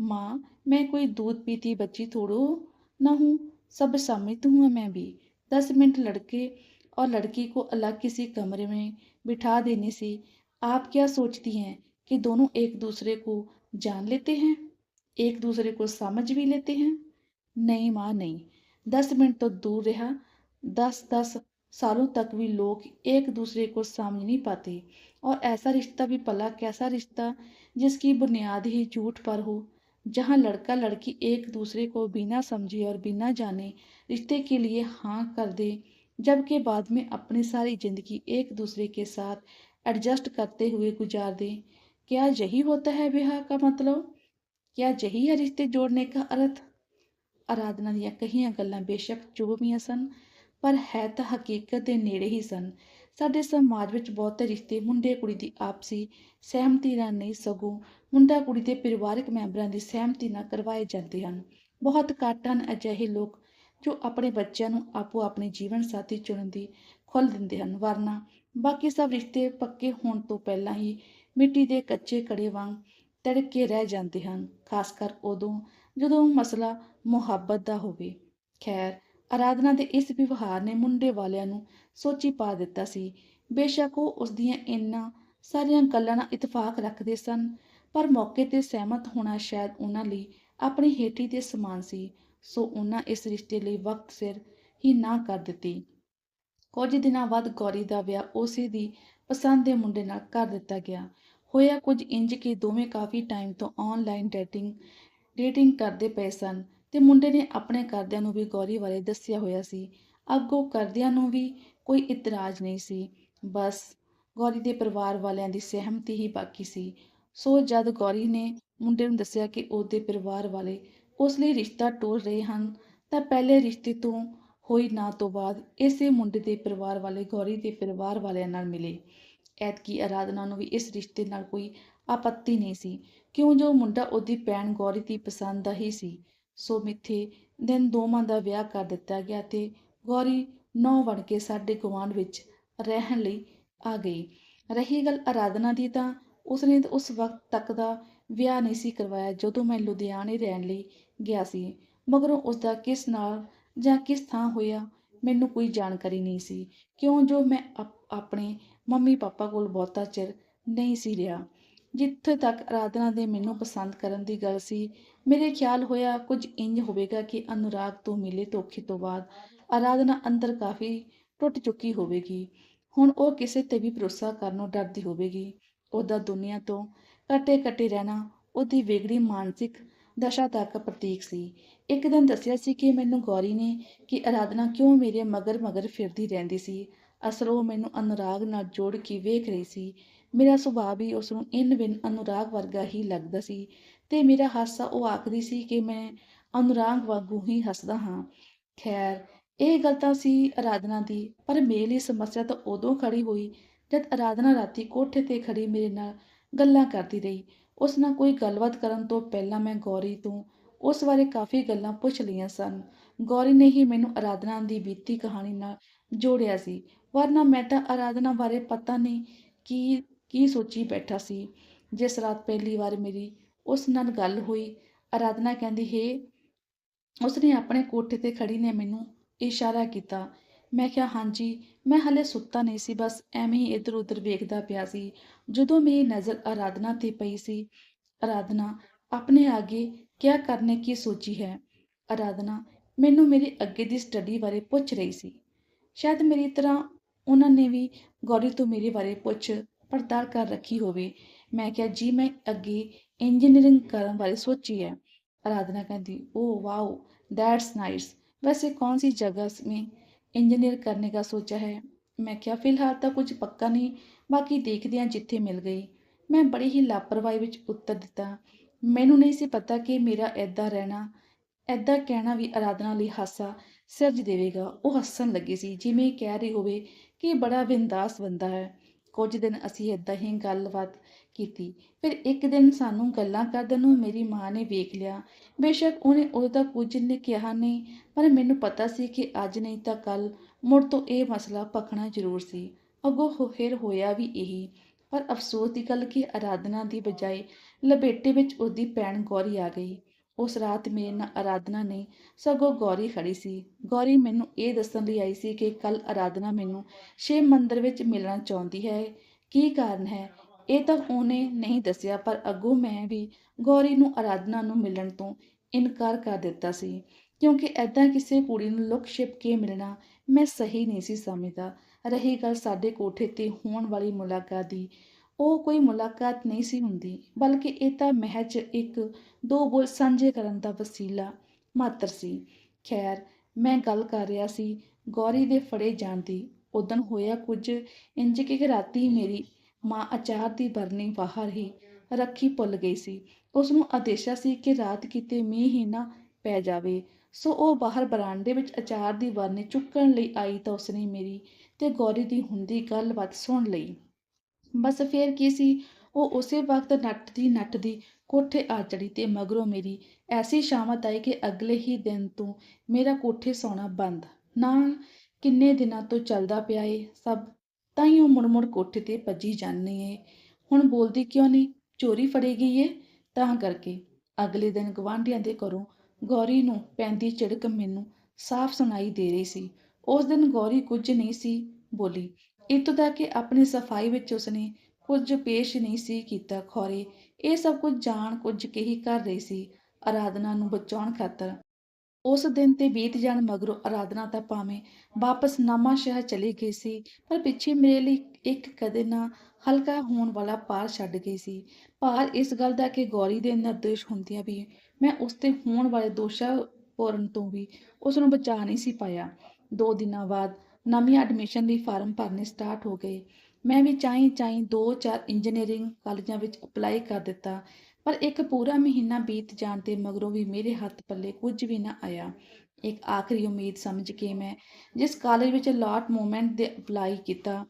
माँ, मैं कोई दूध पीती बच्ची थोड़ो ना हूँ। सब समझती हूँ मैं भी। दस मिनट लड़के और लड़की को अलग किसी कमरे में बिठा देने से आप क्या सोचती हैं कि दोनों एक दूसरे को जान लेते हैं? एक दूसरे को समझ भी लेते हैं? नहीं माँ, नहीं। दस मिनट तो दूर रहा। दस दस सालों तक भी लोग एक दूसरे को समझ नहीं पाते। और ऐसा रिश्ता भी भला कैसा रिश्ता जिसकी बुनियाद ही झूठ पर हो जहाँ लड़का लड़की एक दूसरे को बिना समझे और बिना जाने रिश्ते के लिए हाँ कर दे जबकि बाद में अपनी सारी जिंदगी एक दूसरे के साथ एडजस्ट करते हुए गुजार दें क्या यही होता है ब्याह का मतलब क्या यही है रिश्ते जोड़ने का अर्थ ਆਰਾਧਨਾ ਦੀਆਂ ਕਹੀਆਂ ਗੱਲਾਂ ਬੇਸ਼ੱਕ ਚੁਭਵੀਆਂ ਸਨ ਪਰ ਹੈ ਤਾਂ ਹਕੀਕਤ ਦੇ ਨੇੜੇ ਹੀ ਸਨ ਸਾਡੇ ਸਮਾਜ ਵਿੱਚ ਬਹੁਤੇ ਰਿਸ਼ਤੇ ਮੁੰਡੇ ਕੁੜੀ ਦੀ ਆਪਸੀ ਸਹਿਮਤੀ ਨਾਲ ਨਹੀਂ ਸਗੋਂ ਮੁੰਡਾ ਕੁੜੀ ਦੇ ਪਰਿਵਾਰਕ ਮੈਂਬਰਾਂ ਦੀ ਸਹਿਮਤੀ ਨਾਲ ਕਰਵਾਏ ਜਾਂਦੇ ਹਨ। ਬਹੁਤ ਘੱਟ ਹਨ ਅਜਿਹੇ ਲੋਕ ਜੋ ਆਪਣੇ ਬੱਚਿਆਂ ਨੂੰ ਆਪੋ ਆਪਣੇ ਜੀਵਨ ਸਾਥੀ ਚੁਣਨ ਦੀ ਖੁੱਲ੍ਹ ਦਿੰਦੇ ਹਨ। ਵਰਨਾ ਬਾਕੀ ਸਭ ਰਿਸ਼ਤੇ ਪੱਕੇ ਹੋਣ ਤੋਂ ਪਹਿਲਾਂ ਹੀ ਮਿੱਟੀ ਦੇ ਕੱਚੇ ਕੜੇ ਵਾਂਗ ਤੜਕੇ ਰਹਿ ਜਾਂਦੇ ਹਨ, ਖਾਸ ਕਰ ਉਦੋਂ ਜਦੋਂ ਮਸਲਾ ਮੁਹੱਬਤ ਦਾ ਹੋਵੇ। ਖੈਰ ਆਰਾਧਨਾ ਦੇ ਇਸ ਵਿਵਹਾਰ ਨੇ ਮੁੰਡੇ ਵਾਲਿਆਂ ਨੂੰ ਸੋਚੀ ਪਾ ਦਿੱਤਾ ਸੀ। ਬੇਸ਼ੱਕ ਉਹ ਉਸ ਦੀਆਂ ਇੰਨਾ ਸਾਰੀਆਂ ਗੱਲਾਂ ਨਾਲ ਇਤਫਾਕ ਰੱਖਦੇ ਸਨ, ਪਰ ਮੌਕੇ ਤੇ ਸਹਿਮਤ ਹੋਣਾ ਸ਼ਾਇਦ ਉਹਨਾਂ ਲਈ ਆਪਣੀ ਹੇਠੀ ਦੇ ਸਮਾਨ ਸੀ, ਸੋ ਉਹਨਾਂ ਇਸ ਰਿਸ਼ਤੇ ਲਈ ਵਕਤ ਸਿਰ ਹੀ ਨਾ ਕਰ ਦਿੱਤੀ। ਕੁਝ ਦਿਨਾਂ ਬਾਅਦ ਗੌਰੀ ਦਾ ਵਿਆਹ ਉਸੇ ਦੀ ਪਸੰਦ ਦੇ ਮੁੰਡੇ ਨਾਲ ਕਰ ਦਿੱਤਾ ਗਿਆ। ਹੋਇਆ ਕੁਝ ਇੰਜ ਕਿ ਦੋਵੇਂ ਕਾਫੀ ਟਾਈਮ ਤੋਂ ਆਨਲਾਈਨ ਡੇਟਿੰਗ ਡੇਟਿੰਗ ਕਰਦੇ ਪਏ ਸਨ। ਤੇ ਮੁੰਡੇ ਨੇ ਆਪਣੇ ਘਰਦਿਆਂ ਨੂੰ ਵੀ ਗੌਰੀ ਬਾਰੇ ਦੱਸਿਆ ਹੋਇਆ ਸੀ। ਅੱਗੋਂ ਘਰਦਿਆਂ ਨੂੰ ਵੀ ਕੋਈ ਇਤਰਾਜ਼ ਨਹੀਂ ਸੀ। ਬਸ ਗੌਰੀ ਦੇ ਪਰਿਵਾਰ ਵਾਲਿਆਂ ਦੀ ਸਹਿਮਤੀ ਹੀ ਬਾਕੀ ਸੀ। ਸੋ ਜਦ ਗੌਰੀ ਨੇ ਮੁੰਡੇ ਨੂੰ ਦੱਸਿਆ ਕਿ ਉਹਦੇ ਪਰਿਵਾਰ ਵਾਲੇ ਉਸ ਲਈ ਰਿਸ਼ਤਾ ਟੋਲ ਰਹੇ ਹਨ, ਤਾਂ ਪਹਿਲੇ ਰਿਸ਼ਤੇ ਤੋਂ ਹੋਈ ਨਾ ਤੋਂ ਬਾਅਦ ਇਸੇ ਮੁੰਡੇ ਦੇ ਪਰਿਵਾਰ ਵਾਲੇ ਗੌਰੀ ਦੇ ਪਰਿਵਾਰ ਵਾਲਿਆਂ ਨਾਲ ਮਿਲੇ। ਐਤਕੀ ਆਰਾਧਨਾ ਨੂੰ ਵੀ ਇਸ ਰਿਸ਼ਤੇ ਨਾਲ ਕੋਈ ਆਪੱਤੀ ਨਹੀਂ ਸੀ। ਕਿਉਂ ਜੋ ਮੁੰਡਾ ਉਹਦੀ ਭੈਣ ਗੌਰੀ ਦੀ ਪਸੰਦ ਦਾ ਹੀ ਸੀ। ਸੋ ਮਿੱਥੇ ਦਿਨ ਦੋਵਾਂ ਦਾ ਵਿਆਹ ਕਰ ਦਿੱਤਾ ਗਿਆ ਤੇ ਗੌਰੀ ਨੌ ਬਣ ਕੇ ਸਾਡੇ ਗੁਆਂਢ ਵਿੱਚ ਰਹਿਣ ਲਈ ਆ ਗਈ। ਰਹੀ ਗੱਲ ਆਰਾਧਨਾ ਦੀ ਤਾਂ ਉਸਨੇ ਉਸ ਵਕਤ ਤੱਕ ਦਾ ਵਿਆਹ ਨਹੀਂ ਸੀ ਕਰਵਾਇਆ ਜਦੋਂ ਮੈਂ ਲੁਧਿਆਣੇ ਰਹਿਣ ਲਈ ਗਿਆ ਸੀ। ਮਗਰੋਂ ਉਸ ਦਾ ਕਿਸ ਨਾਲ ਜਾਂ ਕਿਸ ਥਾਂ ਹੋਇਆ ਮੈਨੂੰ ਕੋਈ ਜਾਣਕਾਰੀ ਨਹੀਂ ਸੀ। ਕਿਉਂ ਜੋ ਮੈਂ ਆਪਣੇ ਮੰਮੀ ਪਾਪਾ ਕੋਲ ਬਹੁਤਾ ਚਿਰ ਨਹੀਂ ਸੀ ਰਿਹਾ। ਜਿੱਥੇ ਤੱਕ ਆਰਾਧਨਾ ਦੇ ਮੈਨੂੰ ਪਸੰਦ ਕਰਨ ਦੀ ਗੱਲ ਸੀ, ਮੇਰੇ ਖਿਆਲ ਹੋਇਆ ਕੁਝ ਇੰਜ ਹੋਵੇਗਾ ਕਿ ਅਨੁਰਾਗ ਤੋਂ ਮਿਲੇ ਧੋਖੇ ਤੋਂ ਬਾਅਦ ਆਰਾਧਨਾ ਅੰਦਰ ਕਾਫੀ ਟੁੱਟ ਚੁੱਕੀ ਹੋਵੇਗੀ। ਹੁਣ ਉਹ ਕਿਸੇ ਤੇ ਵੀ ਭਰੋਸਾ ਕਰਨੋਂ ਡਰਦੀ ਹੋਵੇਗੀ। ਉਹਦਾ ਦੁਨੀਆ ਤੋਂ ਕੱਟੇ ਕੱਟੇ ਰਹਿਣਾ ਉਹਦੀ ਵਿਗੜੀ ਮਾਨਸਿਕ ਦਸ਼ਾ ਤੱਕ ਪ੍ਰਤੀਕ ਸੀ। ਇੱਕ ਦਿਨ ਦੱਸਿਆ ਸੀ ਕਿ ਮੈਨੂੰ ਗੌਰੀ ਨੇ ਕਿ ਆਰਾਧਨਾ ਕਿਉਂ ਮੇਰੇ ਮਗਰ ਮਗਰ ਫਿਰਦੀ ਰਹਿੰਦੀ ਸੀ। ਅਸਲ ਉਹ ਮੈਨੂੰ ਅਨੁਰਾਗ ਨਾਲ ਜੋੜ ਕੇ ਵੇਖ ਰਹੀ ਸੀ ਮੇਰਾ ਸੁਭਾਅ ਵੀ ਉਸ ਨੂੰ ਇਨ ਬਿਨ ਅਨੁਰਾਗ ਵਰਗਾ ਹੀ ਲੱਗਦਾ ਸੀ ਤੇ ਮੇਰਾ ਹਾਸਾ ਉਹ ਆਖਦੀ ਸੀ ਕਿ ਮੈਂ ਅਨੁਰਾਗ ਵਾਂਗੂ ਹੀ ਹੱਸਦਾ ਹਾਂ। ਖੈਰ, ਇਹ ਗੱਲ ਤਾਂ ਸੀ ਆਰਾਧਨਾ ਦੀ, ਪਰ ਮੇਰੇ ਲਈ ਸਮੱਸਿਆ ਤਾਂ ਉਦੋਂ ਖੜੀ ਹੋਈ ਜਦ ਆਰਾਧਨਾ ਰਾਤੀ ਕੋਠੇ ਤੇ ਖੜੀ ਮੇਰੇ ਨਾਲ ਗੱਲਾਂ ਕਰਦੀ ਰਹੀ। ਉਸ ਨਾਲ ਕੋਈ ਗੱਲਬਾਤ ਕਰਨ ਤੋਂ ਪਹਿਲਾਂ ਮੈਂ ਗੌਰੀ ਤੋਂ ਉਸ ਬਾਰੇ ਕਾਫੀ ਗੱਲਾਂ ਪੁੱਛ ਲਈਆਂ ਸਨ। ਗੌਰੀ ਨੇ ਹੀ ਮੈਨੂੰ ਆਰਾਧਨਾ ਦੀ ਬੀਤੀ ਕਹਾਣੀ ਨਾਲ ਜੋੜਿਆ ਸੀ। ਵਰਨਾ ਮੈਂ ਤਾਂ ਆਰਾਧਨਾ ਬਾਰੇ ਪਤਾ ਨਹੀਂ ਕਿ ਕੀ ਸੋਚੀ ਬੈਠਾ ਸੀ? ਜਿਸ ਰਾਤ ਪਹਿਲੀ ਵਾਰ ਮੇਰੀ ਉਸ ਨਾਲ ਗੱਲ ਹੋਈ, ਅਰਾਧਨਾ ਕਹਿੰਦੀ, ਹੈ, ਉਸਨੇ ਆਪਣੇ ਕੋਠੇ ਤੇ ਖੜੀ ਨੇ ਮੈਨੂੰ ਇਸ਼ਾਰਾ ਕੀਤਾ। ਮੈਂ ਕਿਹਾ, ਹਾਂਜੀ, ਮੈਂ ਹਲੇ ਸੁੱਤਾ ਨਹੀਂ ਸੀ, ਬਸ ਐਵੇਂ ਹੀ ਇੱਧਰ ਉੱਧਰ ਵੇਖਦਾ ਪਿਆ ਸੀ। ਜਦੋਂ ਮੇਰੀ ਨਜ਼ਰ ਅਰਾਧਨਾ ਤੇ ਪਈ ਸੀ, ਅਰਾਧਨਾ, ਆਪਣੇ ਆਗੇ ਕਿਆ ਕਰਨੇ, ਕੀ ਸੋਚੀ ਹੈ? ਅਰਾਧਨਾ, ਮੈਨੂੰ ਮੇਰੀ ਅੱਗੇ ਦੀ ਸਟੱਡੀ ਬਾਰੇ ਪੁੱਛ ਰਹੀ ਸੀ। ਸ਼ਾਇਦ ਮੇਰੀ ਤਰ੍ਹਾਂ ਉਹਨਾਂ ਨੇ ਵੀ ਗੌਰੀ ਤੋਂ ਮੇਰੇ ਬਾਰੇ ਪੁੱਛ ਪੜਤਾਲ ਕਰ ਰੱਖੀ ਹੋਵੇ ਮੈਂ ਕਿਹਾ ਜੀ ਮੈਂ ਅੱਗੇ ਇੰਜੀਨੀਅਰਿੰਗ ਕਰਨ ਬਾਰੇ ਸੋਚੀ ਹੈ आराधना कहती ओ वाओ दैट्स नाइस वैसे कौन सी जगह में इंजीनियर करने का सोचा है मैं क्या ਫਿਲਹਾਲ ਤਾਂ ਕੁਝ ਪੱਕਾ ਨਹੀਂ ਬਾਕੀ ਦੇਖਦੇ ਹਾਂ ਜਿੱਥੇ ਮਿਲ ਗਈ ਮੈਂ ਬੜੀ ਹੀ ਲਾਪਰਵਾਹੀ ਵਿੱਚ ਉੱਤਰ ਦਿੱਤਾ ਮੈਨੂੰ ਨਹੀਂ ਸੀ ਪਤਾ ਕਿ ਮੇਰਾ ਐਦਾਂ ਰਹਿਣਾ ਐਦਾਂ ਕਹਿਣਾ ਵੀ ਆਰਾਧਨਾ ਲਈ ਹਾਸਾ ਸਿਰਜ ਦੇਵੇਗਾ ਉਹ ਹੱਸਣ ਲੱਗੀ ਸੀ ਜਿਵੇਂ ਕਹਿ ਰਹੀ ਹੋਵੇ ਕਿ ਬੜਾ ਬਿੰਦਾਸ ਬੰਦਾ ਹੈ ਕੁਝ ਦਿਨ ਅਸੀਂ ਐਦਾਂ ਹੀ ਗੱਲਬਾਤ ਕੀਤੀ। ਫਿਰ ਇੱਕ ਦਿਨ ਸਾਨੂੰ ਗੱਲਾਂ ਕਰਦਿਆਂ ਨੂੰ ਮੇਰੀ ਮਾਂ ਨੇ ਵੇਖ ਲਿਆ। ਬੇਸ਼ੱਕ ਉਹਨੇ ਉਦੋਂ ਤਾਂ ਕੁਝ ਨੇ ਕਿਹਾ ਨਹੀਂ ਪਰ ਮੈਨੂੰ ਪਤਾ ਸੀ ਕਿ ਅੱਜ ਨਹੀਂ ਤਾਂ ਕੱਲ ਮੁੜ ਤੋਂ ਇਹ ਮਸਲਾ ਪਖਣਾ ਜ਼ਰੂਰ ਸੀ। ਅੱਗੋਂ ਹੋ- ਹੋਇਆ ਵੀ ਇਹੀ। ਪਰ ਅਫਸੋਸ ਦੀ ਗੱਲ ਕਿ ਆਰਾਧਨਾ ਦੀ ਬਜਾਏ ਲਪੇਟੇ ਵਿੱਚ ਉਹਦੀ ਭੈਣ ਗੌਰੀ ਆ ਗਈ। ਉਸ ਰਾਤ ਮੇਰੇ ਨਾਲ ਆਰਾਧਨਾ ਨੇ ਸਗੋਂ ਗੌਰੀ ਖੜੀ ਸੀ। ਗੌਰੀ ਮੈਨੂੰ ਇਹ ਦੱਸਣ ਲਈ ਆਈ ਸੀ ਕਿ ਕੱਲ ਆਰਾਧਨਾ ਮੈਨੂੰ ਸ਼ਿਵ ਮੰਦਰ ਵਿੱਚ ਮਿਲਣਾ ਚਾਹੁੰਦੀ ਹੈ। ਕੀ ਕਾਰਨ ਹੈ? ਇਹ ਤਾਂ ਉਹਨੇ ਨਹੀਂ ਦੱਸਿਆ, ਪਰ ਅੱਗੋਂ ਮੈਂ ਵੀ ਗੌਰੀ ਨੂੰ ਆਰਾਧਨਾ ਨੂੰ ਮਿਲਣ ਤੋਂ ਇਨਕਾਰ ਕਰ ਦਿੱਤਾ ਸੀ। ਕਿਉਂਕਿ ਐਦਾਂ ਕਿਸੇ ਕੁੜੀ ਨੂੰ ਲੁਕ ਛਿਪ ਕੇ ਮਿਲਣਾ ਮੈਂ ਸਹੀ ਨਹੀਂ ਸੀ ਸਮਝਦਾ। ਰਹੀ ਗੱਲ ਸਾਡੇ ਕੋਠੇ ਤੇ ਹੋਣ ਵਾਲੀ ਮੁਲਾਕਾਤ ਦੀ ਉਹ ਕੋਈ ਮੁਲਾਕਾਤ ਨਹੀਂ ਸੀ ਹੁੰਦੀ, ਬਲਕਿ ਇਹ ਤਾਂ ਮਹਿਜ ਇੱਕ ਦੋ ਬੋਲ ਸਾਂਝੇ ਕਰਨ ਦਾ ਵਸੀਲਾ ਮਾਤਰ ਸੀ। ਖੈਰ, ਮੈਂ ਗੱਲ ਕਰ ਰਿਹਾ ਸੀ ਗੌਰੀ ਦੇ ਫੜੇ ਜਾਣ ਦੀ। ਉਦਣ ਹੋਇਆ ਕੁਝ, ਇੰਜ ਕਿ ਰਾਤੀ ਮੇਰੀ ਮਾਂ ਅਚਾਰ ਦੀ ਬਰਨੀ ਬਾਹਰ ਹੀ ਰੱਖੀ ਭੁੱਲ ਗਈ ਸੀ। ਉਸ ਨੂੰ ਆਦੇਸ਼ਾ ਸੀ ਕਿ ਰਾਤ ਕਿਤੇ ਮੀਂਹ ਹੀ ਨਾ ਪੈ ਜਾਵੇ। ਸੋ ਉਹ ਬਾਹਰ ਬਰਾਂਡੇ ਵਿੱਚ ਅਚਾਰ ਦੀ ਬਰਨੀ ਚੁੱਕਣ ਲਈ ਆਈ ਤਾਂ ਉਸਨੇ ਮੇਰੀ ਤੇ ਗੌਰੀ ਦੀ ਹੁੰਦੀ ਗੱਲਬਾਤ ਸੁਣ ਲਈ। ਬਸ ਫੇਰ ਕੀ ਸੀ, ਉਹ ਉਸੇ ਵਕਤ ਨੱਠਦੀ ਨੱਠਦੀ ਕੋਠੇ ਆ ਚੜੀ ਤੇ ਮਗਰੋਂ ਮੇਰੀ ਐਸੀ ਸ਼ਾਮਤ ਆਈ ਕਿ ਅਗਲੇ ਹੀ ਦਿਨ ਤੋਂ ਮੇਰਾ ਕੋਠੇ ਸੌਣਾ ਬੰਦ। ਨਾ ਕਿੰਨੇ ਦਿਨਾਂ ਤੋਂ ਚੱਲਦਾ ਪਿਆ ਏ, ਸਭ ਤਾਂ ਹੀ ਉਹ ਮੁੜ ਮੁੜ ਕੋਠੇ ਤੇ ਭੱਜੀ ਜਾਂਦੀ ਏ। ਹੁਣ ਬੋਲਦੀ ਕਿਉਂ ਨਹੀਂ ਚੋਰੀ ਫੜੀ ਗਈ ਏ? ਤਾਂ ਕਰਕੇ ਅਗਲੇ ਦਿਨ ਗਵਾਂਢੀਆਂ ਦੇ ਘਰੋਂ ਗੌਰੀ ਨੂੰ ਪੈਂਦੀ ਝਿੜਕ ਮੈਨੂੰ ਸਾਫ਼ ਸੁਣਾਈ ਦੇ ਰਹੀ ਸੀ। ਉਸ ਦਿਨ ਗੌਰੀ ਕੁਝ ਨਹੀਂ ਸੀ ਬੋਲੀ। ਇੱਥੋਂ ਤੱਕ ਕਿ ਆਪਣੀ ਸਫ਼ਾਈ ਵਿੱਚ ਉਸਨੇ ਕੁਝ ਪੇਸ਼ ਨਹੀਂ ਸੀ ਕੀਤਾ, ਖੌਰੇ। ਇਹ ਸਭ ਕੁਝ ਜਾਣ ਕੁਝ ਕੇ ਹੀ ਕਰ ਰਹੀ ਸੀ ਆਰਾਧਨਾ ਨੂੰ ਬਚਾਉਣ ਖਾਤਰ। ਉਸ ਦਿਨ ਤੇ ਬੀਤ ਜਾਣ ਮਗਰੋਂ ਆਰਾਧਨਾ ਤਾਂ ਭਾਵੇਂ ਵਾਪਸ ਨਾਮਾ ਸ਼ਹਿਰ ਚਲੀ ਗਈ ਸੀ, ਪਰ ਪਿੱਛੇ ਮੇਰੇ ਲਈ ਇੱਕ ਕਦੇ ਨਾ ਹਲਕਾ ਹੋਣ ਵਾਲਾ ਭਾਰ ਛੱਡ ਗਈ ਸੀ। ਭਾਰ ਇਸ ਗੱਲ ਦਾ ਕਿ ਗੌਰੀ ਦੇ ਨਿਰਦੋਸ਼ ਹੁੰਦਿਆਂ ਵੀ ਮੈਂ ਉਸ ਤੇ ਹੋਣ ਵਾਲੇ ਦੋਸ਼ਾਂ ਪੂਰਨ ਤੋਂ ਵੀ ਉਸ ਨੂੰ ਬਚਾ ਨਹੀਂ ਸੀ ਪਾਇਆ। ਦੋ ਦਿਨਾਂ ਬਾਅਦ ਨਵੀਂ ਐਡਮਿਸ਼ਨ ਲਈ ਫਾਰਮ ਭਰਨੇ ਸਟਾਰਟ ਹੋ ਗਏ। ਮੈਂ ਵੀ ਚਾਈ ਚਾਈ ਦੋ ਚਾਰ ਇੰਜੀਨੀਅਰਿੰਗ ਕਾਲਜਾਂ ਵਿੱਚ ਅਪਲਾਈ ਕਰ ਦਿੱਤਾ, ਪਰ ਇੱਕ ਪੂਰਾ ਮਹੀਨਾ ਬੀਤ ਜਾਣ ਤੇ ਮਗਰੋਂ ਵੀ ਮੇਰੇ ਹੱਥ ਪੱਲੇ ਕੁਝ ਵੀ ਨਾ ਆਇਆ। ਇੱਕ ਆਖਰੀ ਉਮੀਦ ਸਮਝ ਕੇ ਮੈਂ ਜਿਸ ਕਾਲਜ ਵਿੱਚ ਲਾਟ ਮੂਵਮੈਂਟ ਦੇ ਅਪਲਾਈ ਕੀਤਾ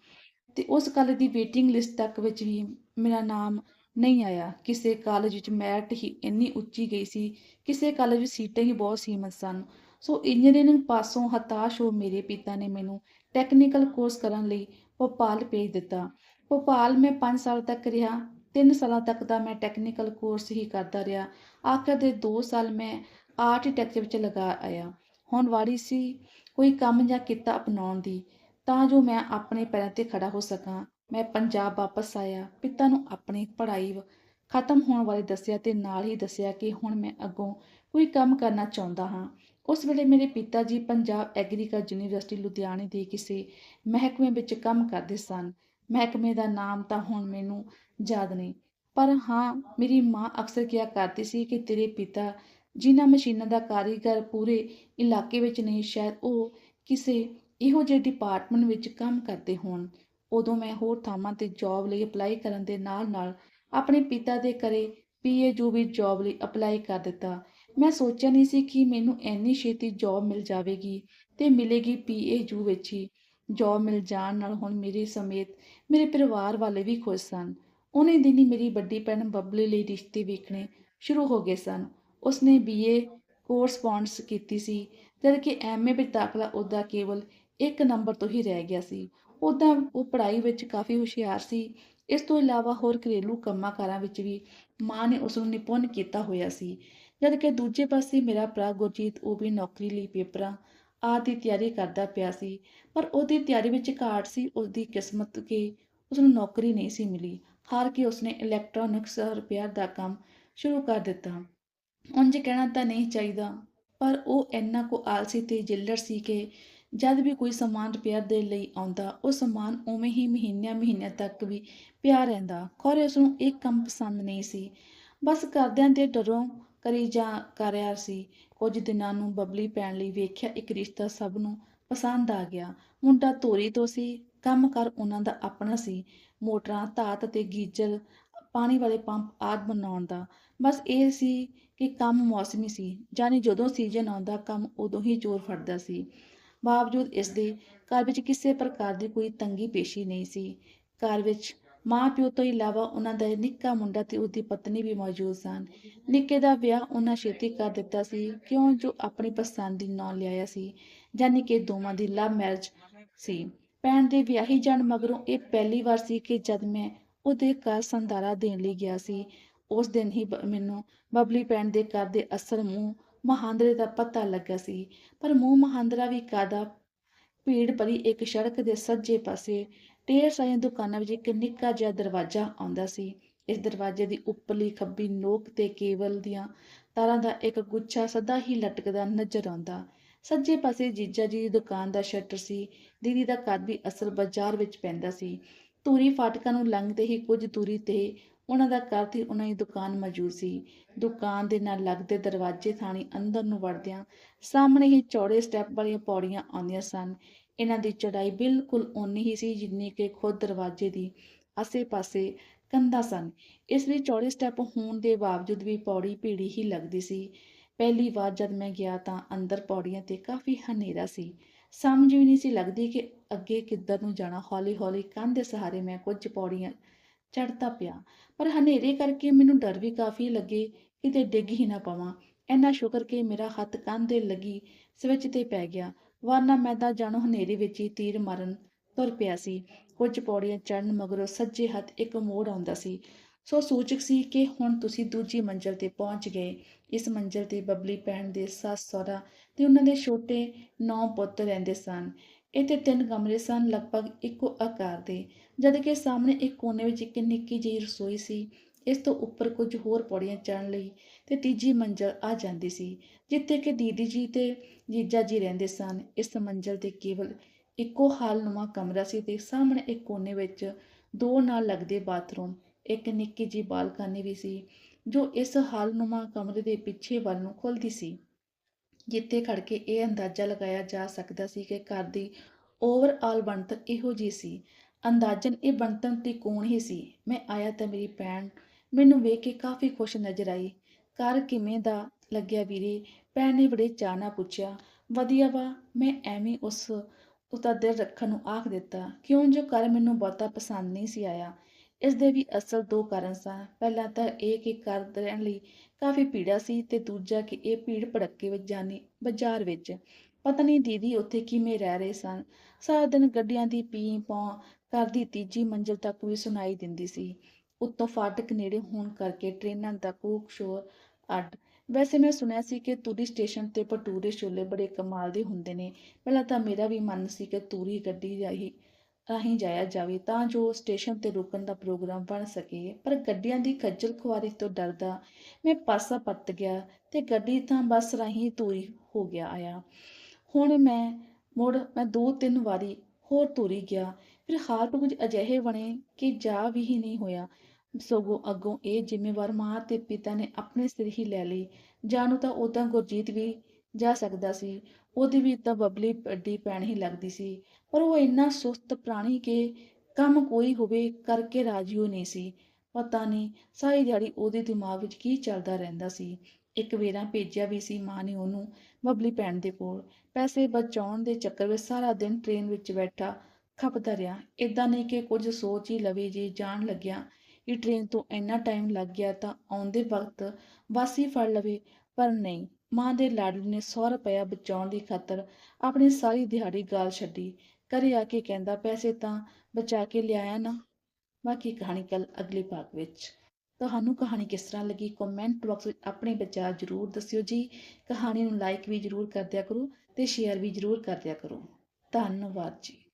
ਤੇ ਉਸ ਕਾਲਜ ਦੀ ਵੇਟਿੰਗ ਲਿਸਟ ਤੱਕ ਵਿੱਚ ਵੀ ਮੇਰਾ ਨਾਮ ਨਹੀਂ ਆਇਆ। ਕਿਸੇ ਕਾਲਜ ਵਿੱਚ ਮੈਰਿਟ ਹੀ ਇੰਨੀ ਉੱਚੀ ਗਈ ਸੀ, ਕਿਸੇ ਕਾਲਜ ਵਿੱਚ ਸੀਟਾਂ ਹੀ ਬਹੁਤ ਸੀਮਤ ਸਨ। ਸੋ ਇੰਜੀਨੀਅਰਿੰਗ ਪਾਸੋਂ ਹਤਾਸ਼ ਹੋ ਮੇਰੇ ਪਿਤਾ ਨੇ ਮੈਨੂੰ ਟੈਕਨੀਕਲ ਕੋਰਸ ਕਰਨ ਲਈ ਭੋਪਾਲ ਭੇਜ ਦਿੱਤਾ। ਭੋਪਾਲ, ਮੈਂ 5 ਸਾਲ ਤੱਕ ਰਿਹਾ 3 ਸਾਲਾਂ ਤੱਕ ਦਾ ਮੈਂ ਟੈਕਨੀਕਲ ਕੋਰਸ ਹੀ ਕਰਦਾ ਰਿਹਾ। ਆਖਰ ਦੇ 2 ਸਾਲ ਮੈਂ ਆਰਕੀਟੈਕਚਰ ਵਿੱਚ ਲਗਾ ਆਇਆ। ਹੁਣ ਵਾਰੀ ਸੀ ਕੋਈ ਕੰਮ ਜਾਂ ਕਿੱਤਾ ਅਪਣਾਉਣ ਦੀ, ਤਾਂ ਜੋ ਮੈਂ ਆਪਣੇ ਪੈਰਾਂ ਤੇ ਖੜਾ ਹੋ ਸਕਾਂ। ਮੈਂ ਪੰਜਾਬ ਵਾਪਸ ਆਇਆ, ਪਿਤਾ ਨੂੰ ਆਪਣੀ ਪੜ੍ਹਾਈ ਖਤਮ ਹੋਣ ਬਾਰੇ ਦੱਸਿਆ ਤੇ ਨਾਲ ਹੀ ਦੱਸਿਆ ਕਿ ਹੁਣ ਮੈਂ ਅੱਗੋਂ ਕੋਈ ਕੰਮ ਕਰਨਾ ਚਾਹੁੰਦਾ ਹਾਂ। ਉਸ ਵੇਲੇ ਮੇਰੇ ਪਿਤਾ ਜੀ ਪੰਜਾਬ ਐਗਰੀਕਲਚਰ ਯੂਨੀਵਰਸਿਟੀ ਲੁਧਿਆਣੇ ਦੇ ਕਿਸੇ ਮਹਿਕਮੇ ਵਿੱਚ ਕੰਮ ਕਰਦੇ ਸਨ। ਮਹਿਕਮੇ ਦਾ ਨਾਮ ਤਾਂ ਹੁਣ ਮੈਨੂੰ ਯਾਦ ਨਹੀਂ, ਪਰ ਹਾਂ, ਮੇਰੀ ਮਾਂ ਅਕਸਰ ਕਿਹਾ ਕਰਦੀ ਸੀ ਕਿ ਤੇਰੇ ਪਿਤਾ ਜਿਨ੍ਹਾਂ ਮਸ਼ੀਨਾਂ ਦਾ ਕਾਰੀਗਰ ਪੂਰੇ ਇਲਾਕੇ ਵਿੱਚ ਨਹੀਂ, ਸ਼ਾਇਦ ਉਹ ਕਿਸੇ ਇਹੋ ਜਿਹੇ ਡਿਪਾਰਟਮੈਂਟ ਵਿੱਚ ਕੰਮ ਕਰਦੇ ਹੋਣ। ਉਦੋਂ ਮੈਂ ਹੋਰ ਥਾਵਾਂ ਤੇ ਜੌਬ ਲਈ ਅਪਲਾਈ ਕਰਨ ਦੇ ਨਾਲ-ਨਾਲ ਆਪਣੇ ਪਿਤਾ ਦੇ ਘਰੇ ਪੀਏਯੂ ਵੀ ਜੌਬ ਲਈ ਅਪਲਾਈ ਕਰ ਦਿੱਤਾ। ਮੈਂ ਸੋਚਿਆ ਨਹੀਂ ਸੀ ਕਿ ਮੈਨੂੰ ਇੰਨੀ ਛੇਤੀ ਜੌਬ ਮਿਲ ਜਾਵੇਗੀ ਤੇ ਮਿਲੇਗੀ ਪੀਏਯੂ ਵਿੱਚ ਹੀ। ਜੌਬ ਮਿਲ ਜਾਣ ਨਾਲ ਹੁਣ ਮੇਰੇ ਸਮੇਤ ਮੇਰੇ ਪਰਿਵਾਰ ਵਾਲੇ ਵੀ ਖੁਸ਼ ਸਨ। ਉਹਨੇ ਹੀ ਮੇਰੀ ਵੱਡੀ ਭੈਣ ਬਬਲੀ ਲਈ ਰਿਸ਼ਤੇ ਵੇਖਣੇ ਸ਼ੁਰੂ ਹੋ ਗਏ ਸਨ। ਉਸਨੇ ਬੀਏ ਕੋਰਸਪੌਂਡਸ ਕੀਤੀ ਸੀ, ਜਦ ਕਿ ਐਮਏ ਵਿੱਚ ਦਾਖਲਾ ਉਹਦਾ ਕੇਵਲ ਇੱਕ ਨੰਬਰ ਤੋਂ ਹੀ ਰਹਿ ਗਿਆ ਸੀ। ਉੱਦਾਂ ਉਹ ਪੜ੍ਹਾਈ ਵਿੱਚ ਕਾਫੀ ਹੁਸ਼ਿਆਰ ਸੀ। ਇਸ ਤੋਂ ਇਲਾਵਾ ਹੋਰ ਘਰੇਲੂ ਕੰਮਾਂ ਕਾਰਾਂ ਵਿੱਚ ਵੀ ਮਾਂ ਨੇ ਉਸ ਨੂੰ ਨਿਪੁੰਨ ਕੀਤਾ ਹੋਇਆ ਸੀ। ਜਦ ਕਿ ਦੂਜੇ ਪਾਸੇ ਮੇਰਾ ਭਰਾ ਗੁਰਜੀਤ, ਉਹ ਵੀ ਨੌਕਰੀ ਲਈ ਪੇਪਰਾਂ ਆਦਿ ਦੀ ਤਿਆਰੀ ਕਰਦਾ ਪਿਆ ਸੀ, ਪਰ ਉਹਦੀ ਤਿਆਰੀ ਵਿੱਚ ਘਾਟ ਸੀ ਉਸਦੀ ਕਿਸਮਤ ਕਿ ਉਸ ਨੂੰ ਨੌਕਰੀ ਨਹੀਂ ਸੀ ਮਿਲੀ, ਹਾਰ ਕੇ ਉਸਨੇ ਇਲੈਕਟ੍ਰੋਨਿਕਸ ਰਿਪੇਅਰ ਦਾ ਕੰਮ ਸ਼ੁਰੂ ਕਰ ਦਿੱਤਾ। ਉਂਝ ਕਹਿਣਾ ਤਾਂ ਨਹੀਂ ਚਾਹੀਦਾ, ਪਰ ਉਹ ਇੰਨਾ ਕੋ ਆਲਸੀ ਤੇ ਜਿੱਲੜ ਸੀ ਕਿ ਜਦ ਵੀ ਕੋਈ ਸਮਾਨ ਰਿਪੇਅਰ ਦੇ ਲਈ ਆਉਂਦਾ, ਉਹ ਸਮਾਨ ਉਵੇਂ ਹੀ ਮਹੀਨਿਆਂ ਮਹੀਨਿਆਂ ਤੱਕ ਵੀ ਪਿਆ ਰਹਿੰਦਾ। ਖੌਰੇ ਉਸ ਨੂੰ ਇੱਕ ਕੰਮ ਪਸੰਦ ਨਹੀਂ ਸੀ। ਬਸ ਕਰਦਿਆਂ ਦੇ ਡਰੋਂ ਕਰੀ ਜਾ ਕਰਿਆ ਸੀ। ਕੁਝ ਦਿਨਾਂ ਨੂੰ ਬਬਲੀ ਪੈਣ ਲਈ ਵੇਖਿਆ ਇੱਕ ਰਿਸ਼ਤਾ ਸਭ ਨੂੰ ਪਸੰਦ ਆ ਗਿਆ। ਮੁੰਡਾ ਤੋਰੀ ਤੋਂ ਸੀ, ਕੰਮ ਕਰ ਉਹਨਾਂ ਦਾ ਆਪਣਾ ਸੀ। ਮੋਟਰਾਂ, ਧਾਤ ਤੇ ਗੀਜ਼ਰ ਪਾਣੀ ਵਾਲੇ ਪੰਪ ਆਦ ਬਣਾਉਣ ਦਾ। ਬਸ ਇਹ ਸੀ ਕਿ ਕੰਮ ਮੌਸਮੀ ਸੀ ਜਾਨੀ ਜਦੋਂ ਸੀਜ਼ਨ ਆਉਂਦਾ ਕੰਮ ਉਦੋਂ ਹੀ ਜ਼ੋਰ ਫੜਦਾ ਸੀ। ਬਾਵਜੂਦ ਇਸ ਦੇ ਘਰ ਵਿੱਚ ਕਿਸੇ ਪ੍ਰਕਾਰ ਦੀ ਕੋਈ ਤੰਗੀ ਪੇਸ਼ੀ ਨਹੀਂ ਸੀ। ਘਰ ਵਿੱਚ ਮਾਂ ਪਿਓ ਤੋਂ ਇਲਾਵਾ ਉਹਨਾਂ ਦਾ ਨਿੱਕਾ ਮੁੰਡਾ ਤੇ ਉਹਦੀ ਪਤਨੀ ਵੀ ਮੌਜੂਦ ਸਨ। ਨਿੱਕੇ ਦਾ ਵਿਆਹ ਉਹਨਾਂ ਛੇਤੀ ਕਰ ਦਿੱਤਾ ਸੀ, ਕਿਉਂ ਜੋ ਆਪਣੀ ਪਸੰਦ ਦੀ ਨਾਂ ਲਿਆਇਆ ਸੀ ਜਾਨੀ ਕਿ ਦੋਵਾਂ ਦੀ ਲਵ ਮੈਰਿਜ ਸੀ। ਭੈਣ ਦੇ ਵਿਆਹੀ ਜਾਣ ਮਗਰੋਂ ਇਹ ਪਹਿਲੀ ਵਾਰ ਸੀ ਕਿ ਜਦ ਮੈਂ ਉਹਦੇ ਘਰ ਸੰਧਾਰਾ ਦੇਣ ਲਈ ਗਿਆ ਸੀ, ਉਸ ਦਿਨ ਹੀ ਬ- ਮੈਨੂੰ ਬਬਲੀ ਭੈਣ ਦੇ ਘਰ ਦੇ ਅਸਲ ਮੂੰਹ ਮਹਾਂਦਰੇ ਦਾ ਪਤਾ ਲੱਗਾ ਸੀ। ਪਰ ਮੂੰਹ ਮਹਾਂਦਰਾ ਵੀ ਕਾਦਾ ਭੀੜ ਭਰੀ ਇੱਕ ਸੜਕ ਦੇ ਸੱਜੇ ਪਾਸੇ ਢੇਰ ਸਾਰੀਆਂ ਦੁਕਾਨਾਂ ਵਿੱਚ ਇੱਕ ਨਿੱਕਾ ਜਿਹਾ ਦਰਵਾਜ਼ਾ ਆਉਂਦਾ ਸੀ। ਇਸ ਦਰਵਾਜ਼ੇ ਦੀ ਉੱਪਰਲੀ ਖੱਬੀ ਨੋਕ ਤੇ ਕੇਬਲ ਦੀਆਂ ਤਾਰਾਂ ਦਾ ਇੱਕ ਗੁੱਛਾ ਸਦਾ ਹੀ ਲਟਕਦਾ ਨਜ਼ਰ ਆਉਂਦਾ। ਸੱਜੇ ਪਾਸੇ ਜੀਜਾ ਜੀ ਦੀ ਦੁਕਾਨ ਦਾ ਸ਼ਟਰ ਸੀ। ਦੀਦੀ ਦਾ ਘਰ ਵੀ ਅਸਲ ਬਾਜ਼ਾਰ ਵਿੱਚ ਪੈਂਦਾ ਸੀ। ਧੂਰੀ ਫਾਟਕਾਂ ਨੂੰ ਲੰਘਦੇ ਹੀ ਕੁਝ ਦੂਰੀ ਤੇ ਉਹਨਾਂ ਦਾ ਘਰ ਤੇ ਉਹਨਾਂ ਦੀ ਦੁਕਾਨ ਮੌਜੂਦ ਸੀ। ਦੁਕਾਨ ਦੇ ਨਾਲ ਲੱਗਦੇ ਦਰਵਾਜ਼ੇ ਥਾਣੀ ਅੰਦਰ ਨੂੰ ਵੜਦਿਆਂ ਸਾਹਮਣੇ ਹੀ ਚੌੜੇ ਸਟੈਪ ਵਾਲੀਆਂ ਪੌੜੀਆਂ ਆਉਂਦੀਆਂ ਸਨ। ਇਹਨਾਂ ਦੀ ਚੜਾਈ ਬਿਲਕੁਲ ਓਨੀ ਹੀ ਸੀ ਜਿੰਨੀ ਕਿ ਖੁਦ ਦਰਵਾਜ਼ੇ ਦੀ ਆਸੇ-ਪਾਸੇ ਕੰਧਾਂ ਸਨ। ਇਸ ਲਈ ਚੌੜੇ ਸਟੈਪ ਹੋਣ ਦੇ ਬਾਵਜੂਦ ਵੀ ਪੌੜੀ ਭੀੜੀ ਹੀ ਲੱਗਦੀ ਸੀ। ਪਹਿਲੀ ਵਾਰ ਜਦ ਮੈਂ ਗਿਆ ਤਾਂ ਅੰਦਰ ਪੌੜੀਆਂ ਤੇ ਕਾਫੀ ਹਨੇਰਾ ਸੀ। ਸਮਝ ਵੀ ਨਹੀਂ ਸੀ ਲੱਗਦੀ ਕਿ ਅੱਗੇ ਕਿੱਧਰ ਨੂੰ ਜਾਣਾ। ਹੌਲੀ-ਹੌਲੀ ਕੰਧ ਦੇ ਸਹਾਰੇ ਮੈਂ ਕੁਝ ਪੌੜੀਆਂ ਚੜ੍ਹਦਾ ਪਿਆ। ਪਰ ਹਨੇਰੇ ਕਰਕੇ ਮੈਨੂੰ ਡਰ ਵੀ ਕਾਫੀ ਲੱਗੇ ਕਿਤੇ ਡਿੱਗ ਹੀ ਨਾ ਪਵਾਂ। ਇੰਨਾ ਸ਼ੁਕਰ ਕਿ ਮੇਰਾ ਹੱਥ ਕੰਧ ਦੇ ਲੱਗੀ ਸਵਿਚ ਤੇ ਪੈ ਗਿਆ। ਵਰਨਾ ਮੈਦਾ ਜਾਣੋ ਹਨੇਰੇ ਵਿੱਚ ਹੀ ਤੀਰ ਮਾਰਨ ਤੁਰ ਪਿਆ ਸੀ। ਕੁਝ ਪੌੜੀਆਂ ਚੜ੍ਹਨ ਮਗਰੋਂ ਸੱਜੇ ਹੱਥ ਇੱਕ ਮੋੜ ਆਉਂਦਾ ਸੀ। ਸੋ ਸੂਚਕ ਸੀ ਕਿ ਹੁਣ ਤੁਸੀਂ ਦੂਜੀ ਮੰਜ਼ਲ ਤੇ ਪਹੁੰਚ ਗਏ। ਇਸ ਮੰਜ਼ਲ ਤੇ ਬਬਲੀ ਭੈਣ ਦੇ ਸੱਸ ਸਹੁਰਾ ਤੇ ਉਹਨਾਂ ਦੇ ਛੋਟੇ ਨੌ ਪੁੱਤ ਰਹਿੰਦੇ ਸਨ। ਇੱਥੇ ਤਿੰਨ ਕਮਰੇ ਸਨ, ਲਗਭਗ ਇੱਕੋ ਆਕਾਰ ਦੇ। ਜਦਕਿ ਸਾਹਮਣੇ ਇੱਕ ਕੋਨੇ ਵਿੱਚ ਇੱਕ ਨਿੱਕੀ ਜਿਹੀ ਰਸੋਈ ਸੀ। ਇਸ ਤੋਂ ਉੱਪਰ ਕੁਝ ਹੋਰ ਪੌੜੀਆਂ ਚੜ੍ਹਨ ਲਈ ਤੇ ਤੀਜੀ ਮੰਜ਼ਲ ਆ ਜਾਂਦੀ ਸੀ, ਜਿੱਥੇ ਕਿ ਦੀਦੀ ਜੀ ਤੇ ਜੀਜਾ ਜੀ ਰਹਿੰਦੇ ਸਨ। ਇਸ ਮੰਜ਼ਲ ਤੇ ਕੇਵਲ ਇੱਕੋ ਹਾਲਨੁਮਾ ਕਮਰਾ ਸੀ ਤੇ ਸਾਹਮਣੇ ਇੱਕ ਕੋਨੇ ਵਿੱਚ ਦੋ ਨਾਲ ਲੱਗਦੇ ਬਾਥਰੂਮ, ਇੱਕ ਨਿੱਕੀ ਜਿਹੀ ਬਾਲਕਨੀ ਵੀ ਸੀ, ਜੋ ਇਸ ਹਾਲਨੁਮਾ ਕਮਰੇ ਦੇ ਪਿੱਛੇ ਵੱਲ ਨੂੰ ਖੁੱਲਦੀ ਸੀ, ਜਿੱਥੇ ਖੜ ਕੇ ਇਹ ਅੰਦਾਜ਼ਾ ਲਗਾਇਆ ਜਾ ਸਕਦਾ ਸੀ ਕਿ ਘਰ ਦੀ ਓਵਰਆਲ ਬਣਤਰ ਇਹੋ ਜੀ ਸੀ। ਅੰਦਾਜ਼ਨ ਇਹ ਬਣਤਰ ਤਿਕੋਣ ਹੀ ਸੀ। ਮੈਂ ਆਇਆ ਤਾਂ ਮੇਰੀ ਭੈਣ ਮੈਨੂੰ ਵੇਖ ਕੇ ਕਾਫੀ ਖੁਸ਼ ਨਜ਼ਰ ਆਈ। ਘਰ ਕਿਵੇਂ ਦਾ ਲੱਗਿਆ ਵੀਰੇ? ਭੈਣ ਨੇ ਬੜੇ ਚਾਅ ਨਾਲ ਪੁੱਛਿਆ। ਵਧੀਆ ਵਾ, ਮੈਂ ਐਵੇਂ ਉਸ ਉਸਦਾ ਦਿਲ ਰੱਖਣ ਨੂੰ ਆਖ ਦਿੱਤਾ। ਕਿਉਂ ਜੋ ਕਰ ਮੈਨੂੰ ਬਹੁਤਾ ਪਸੰਦ ਨਹੀਂ ਸੀ ਆਇਆ? ਇਸ ਦੇ ਵੀ ਅਸਲ ਦੋ ਕਾਰਨ ਸਨ ਪਹਿਲਾ ਤਾਂ ਇਹ ਕਿ ਘਰ ਰਹਿਣ ਲਈ ਕਾਫੀ ਪੀੜਾ ਸੀ ਤੇ ਦੂਜਾ ਕਿ ਇਹ ਭੀੜ ਭੜੱਕੇ ਵਿੱਚ ਜਾਣੀ ਬਾਜ਼ਾਰ ਵਿੱਚ। ਪਤਾ ਨਹੀਂ ਦੀਦੀ ਉੱਥੇ ਕਿਵੇਂ ਰਹਿ ਰਹੇ ਸਨ? ਸਾਰਾ ਦਿਨ ਗੱਡੀਆਂ ਦੀ ਪੀ ਪੌਂ ਘਰ ਦੀ ਤੀਜੀ ਮੰਜ਼ਲ ਤੱਕ ਵੀ ਸੁਣਾਈ ਦਿੰਦੀ ਸੀ। ਉੱਤੋਂ ਫਾਟਕ ਨੇੜੇ ਹੋਣ ਕਰਕੇ ਟ੍ਰੇਨਾਂ ਦਾ ਕੂਕ ਸ਼ੋਰ ਅੱਡ। ਵੈਸੇ ਮੈਂ ਸੁਣਿਆ ਸੀ ਕਿ ਤੂਰੀ ਸਟੇਸ਼ਨ ਤੇ ਭਟੂਰੇ ਛੋਲੇ ਬੜੇ ਕਮਾਲ ਦੇ ਹੁੰਦੇ ਨੇ। ਪਹਿਲਾਂ ਤਾਂ ਮੇਰਾ ਵੀ ਮਨ ਸੀ ਕਿ ਤੂਰੀ ਗੱਡੀ ਰਾਹੀਂ ਰਾਹੀਂ ਜਾਇਆ ਜਾਵੇ ਤਾਂ ਜੋ ਸਟੇਸ਼ਨ ਤੇ ਰੁਕਣ ਦਾ ਪ੍ਰੋਗਰਾਮ ਬਣ ਸਕੇ। ਪਰ ਗੱਡੀਆਂ ਦੀ ਖੱਜਲ ਖੁਆਰੀ ਤੋਂ ਡਰਦਾ ਮੈਂ ਪਾਸਾ ਪੱਟ ਗਿਆ ਤੇ ਗੱਡੀ ਤਾਂ ਬੱਸ ਰਾਹੀਂ ਤੂਰੀ ਹੋ ਗਿਆ ਆਇਆ। ਹੁਣ ਮੈਂ ਮੁੜ, ਮੈਂ ਦੋ ਤਿੰਨ ਵਾਰੀ ਹੋਰ ਤੂਰੀ ਗਿਆ। ਫਿਰ ਹਾਲਤ ਕੁਝ ਅਜਿਹੇ ਬਣੇ ਕਿ ਜਾ ਵੀ ਹੀ ਨਹੀਂ ਹੋਇਆ। ਸਗੋਂ ਅੱਗੋਂ ਇਹ ਜ਼ਿੰਮੇਵਾਰ ਮਾਂ ਤੇ ਪਿਤਾ ਨੇ ਆਪਣੇ ਸਿਰ ਹੀ ਲੈ ਲਈ। ਜਾਣੂ ਤਾਂ ਉਦਾਂ ਗੁਰਜੀਤ ਵੀ ਜਾ ਸਕਦਾ ਸੀ। ਉਹਦੀ ਵੀ ਤਾਂ ਬਬਲੀ ਵੱਡੀ ਭੈਣ ਹੀ ਲੱਗਦੀ ਸੀ। ਪਰ ਉਹ ਇੰਨਾ ਸੁਸਤ ਪ੍ਰਾਣੀ ਕਿ ਕੰਮ ਕੋਈ ਹੋਵੇ ਕਰਕੇ ਰਾਜੀ ਹੋ ਨਹੀਂ ਸੀ। ਪਤਾ ਨਹੀਂ ਸਾਰੀ ਦਿਹਾੜੀ ਉਹਦੇ ਦਿਮਾਗ ਵਿੱਚ ਕੀ ਚੱਲਦਾ ਰਹਿੰਦਾ ਸੀ। ਇੱਕ ਵੇਰਾ ਭੇਜਿਆ ਵੀ ਸੀ ਮਾਂ ਨੇ ਉਹਨੂੰ ਬਬਲੀ ਭੈਣ ਦੇ ਕੋਲ। ਪੈਸੇ ਬਚਾਉਣ ਦੇ ਚੱਕਰ ਵਿੱਚ ਸਾਰਾ ਦਿਨ ਟ੍ਰੇਨ ਵਿੱਚ ਬੈਠਾ ਖਪਦਾ ਰਿਹਾ। ਇਦਾਂ ਨਹੀਂ ਕਿ ਕੁਝ ਸੋਚ ਹੀ ਲਵੇ ਜੇ ਜਾਣ ਲੱਗਿਆ ਕਿ ਟ੍ਰੇਨ ਤੋਂ ਇੰਨਾ ਟਾਈਮ ਲੱਗ ਗਿਆ ਤਾਂ ਆਉਂਦੇ ਵਕਤ ਬੱਸ ਹੀ ਫੜ ਲਵੇ, ਪਰ ਨਹੀਂ, ਮਾਂ ਦੇ ਲਾਡਲੀ ਨੇ 100 ਰੁਪਇਆ ਬਚਾਉਣ ਦੀ ਖਾਤਰ ਆਪਣੀ ਸਾਰੀ ਦਿਹਾੜੀ ਗਾਲ ਛੱਡੀ। ਘਰੇ ਆ ਕੇ ਕਹਿੰਦਾ, ਪੈਸੇ ਤਾਂ ਬਚਾ ਕੇ ਲਿਆਇਆ ਨਾ? ਬਾਕੀ ਕਹਾਣੀ ਕੱਲ ਅਗਲੇ ਭਾਗ ਵਿੱਚ। ਤੁਹਾਨੂੰ ਕਹਾਣੀ ਕਿਸ ਤਰ੍ਹਾਂ ਲੱਗੀ? ਕਮੈਂਟ ਬਾਕਸ ਵਿੱਚ ਆਪਣੇ ਵਿਚਾਰ ਜ਼ਰੂਰ ਦੱਸਿਓ ਜੀ। ਕਹਾਣੀ ਨੂੰ ਲਾਈਕ ਵੀ ਜ਼ਰੂਰ ਕਰ ਦਿਆ ਕਰੋ ਤੇ ਸ਼ੇਅਰ ਵੀ ਜ਼ਰੂਰ ਕਰ ਦਿਆ ਕਰੋ। ਧੰਨਵਾਦ ਜੀ।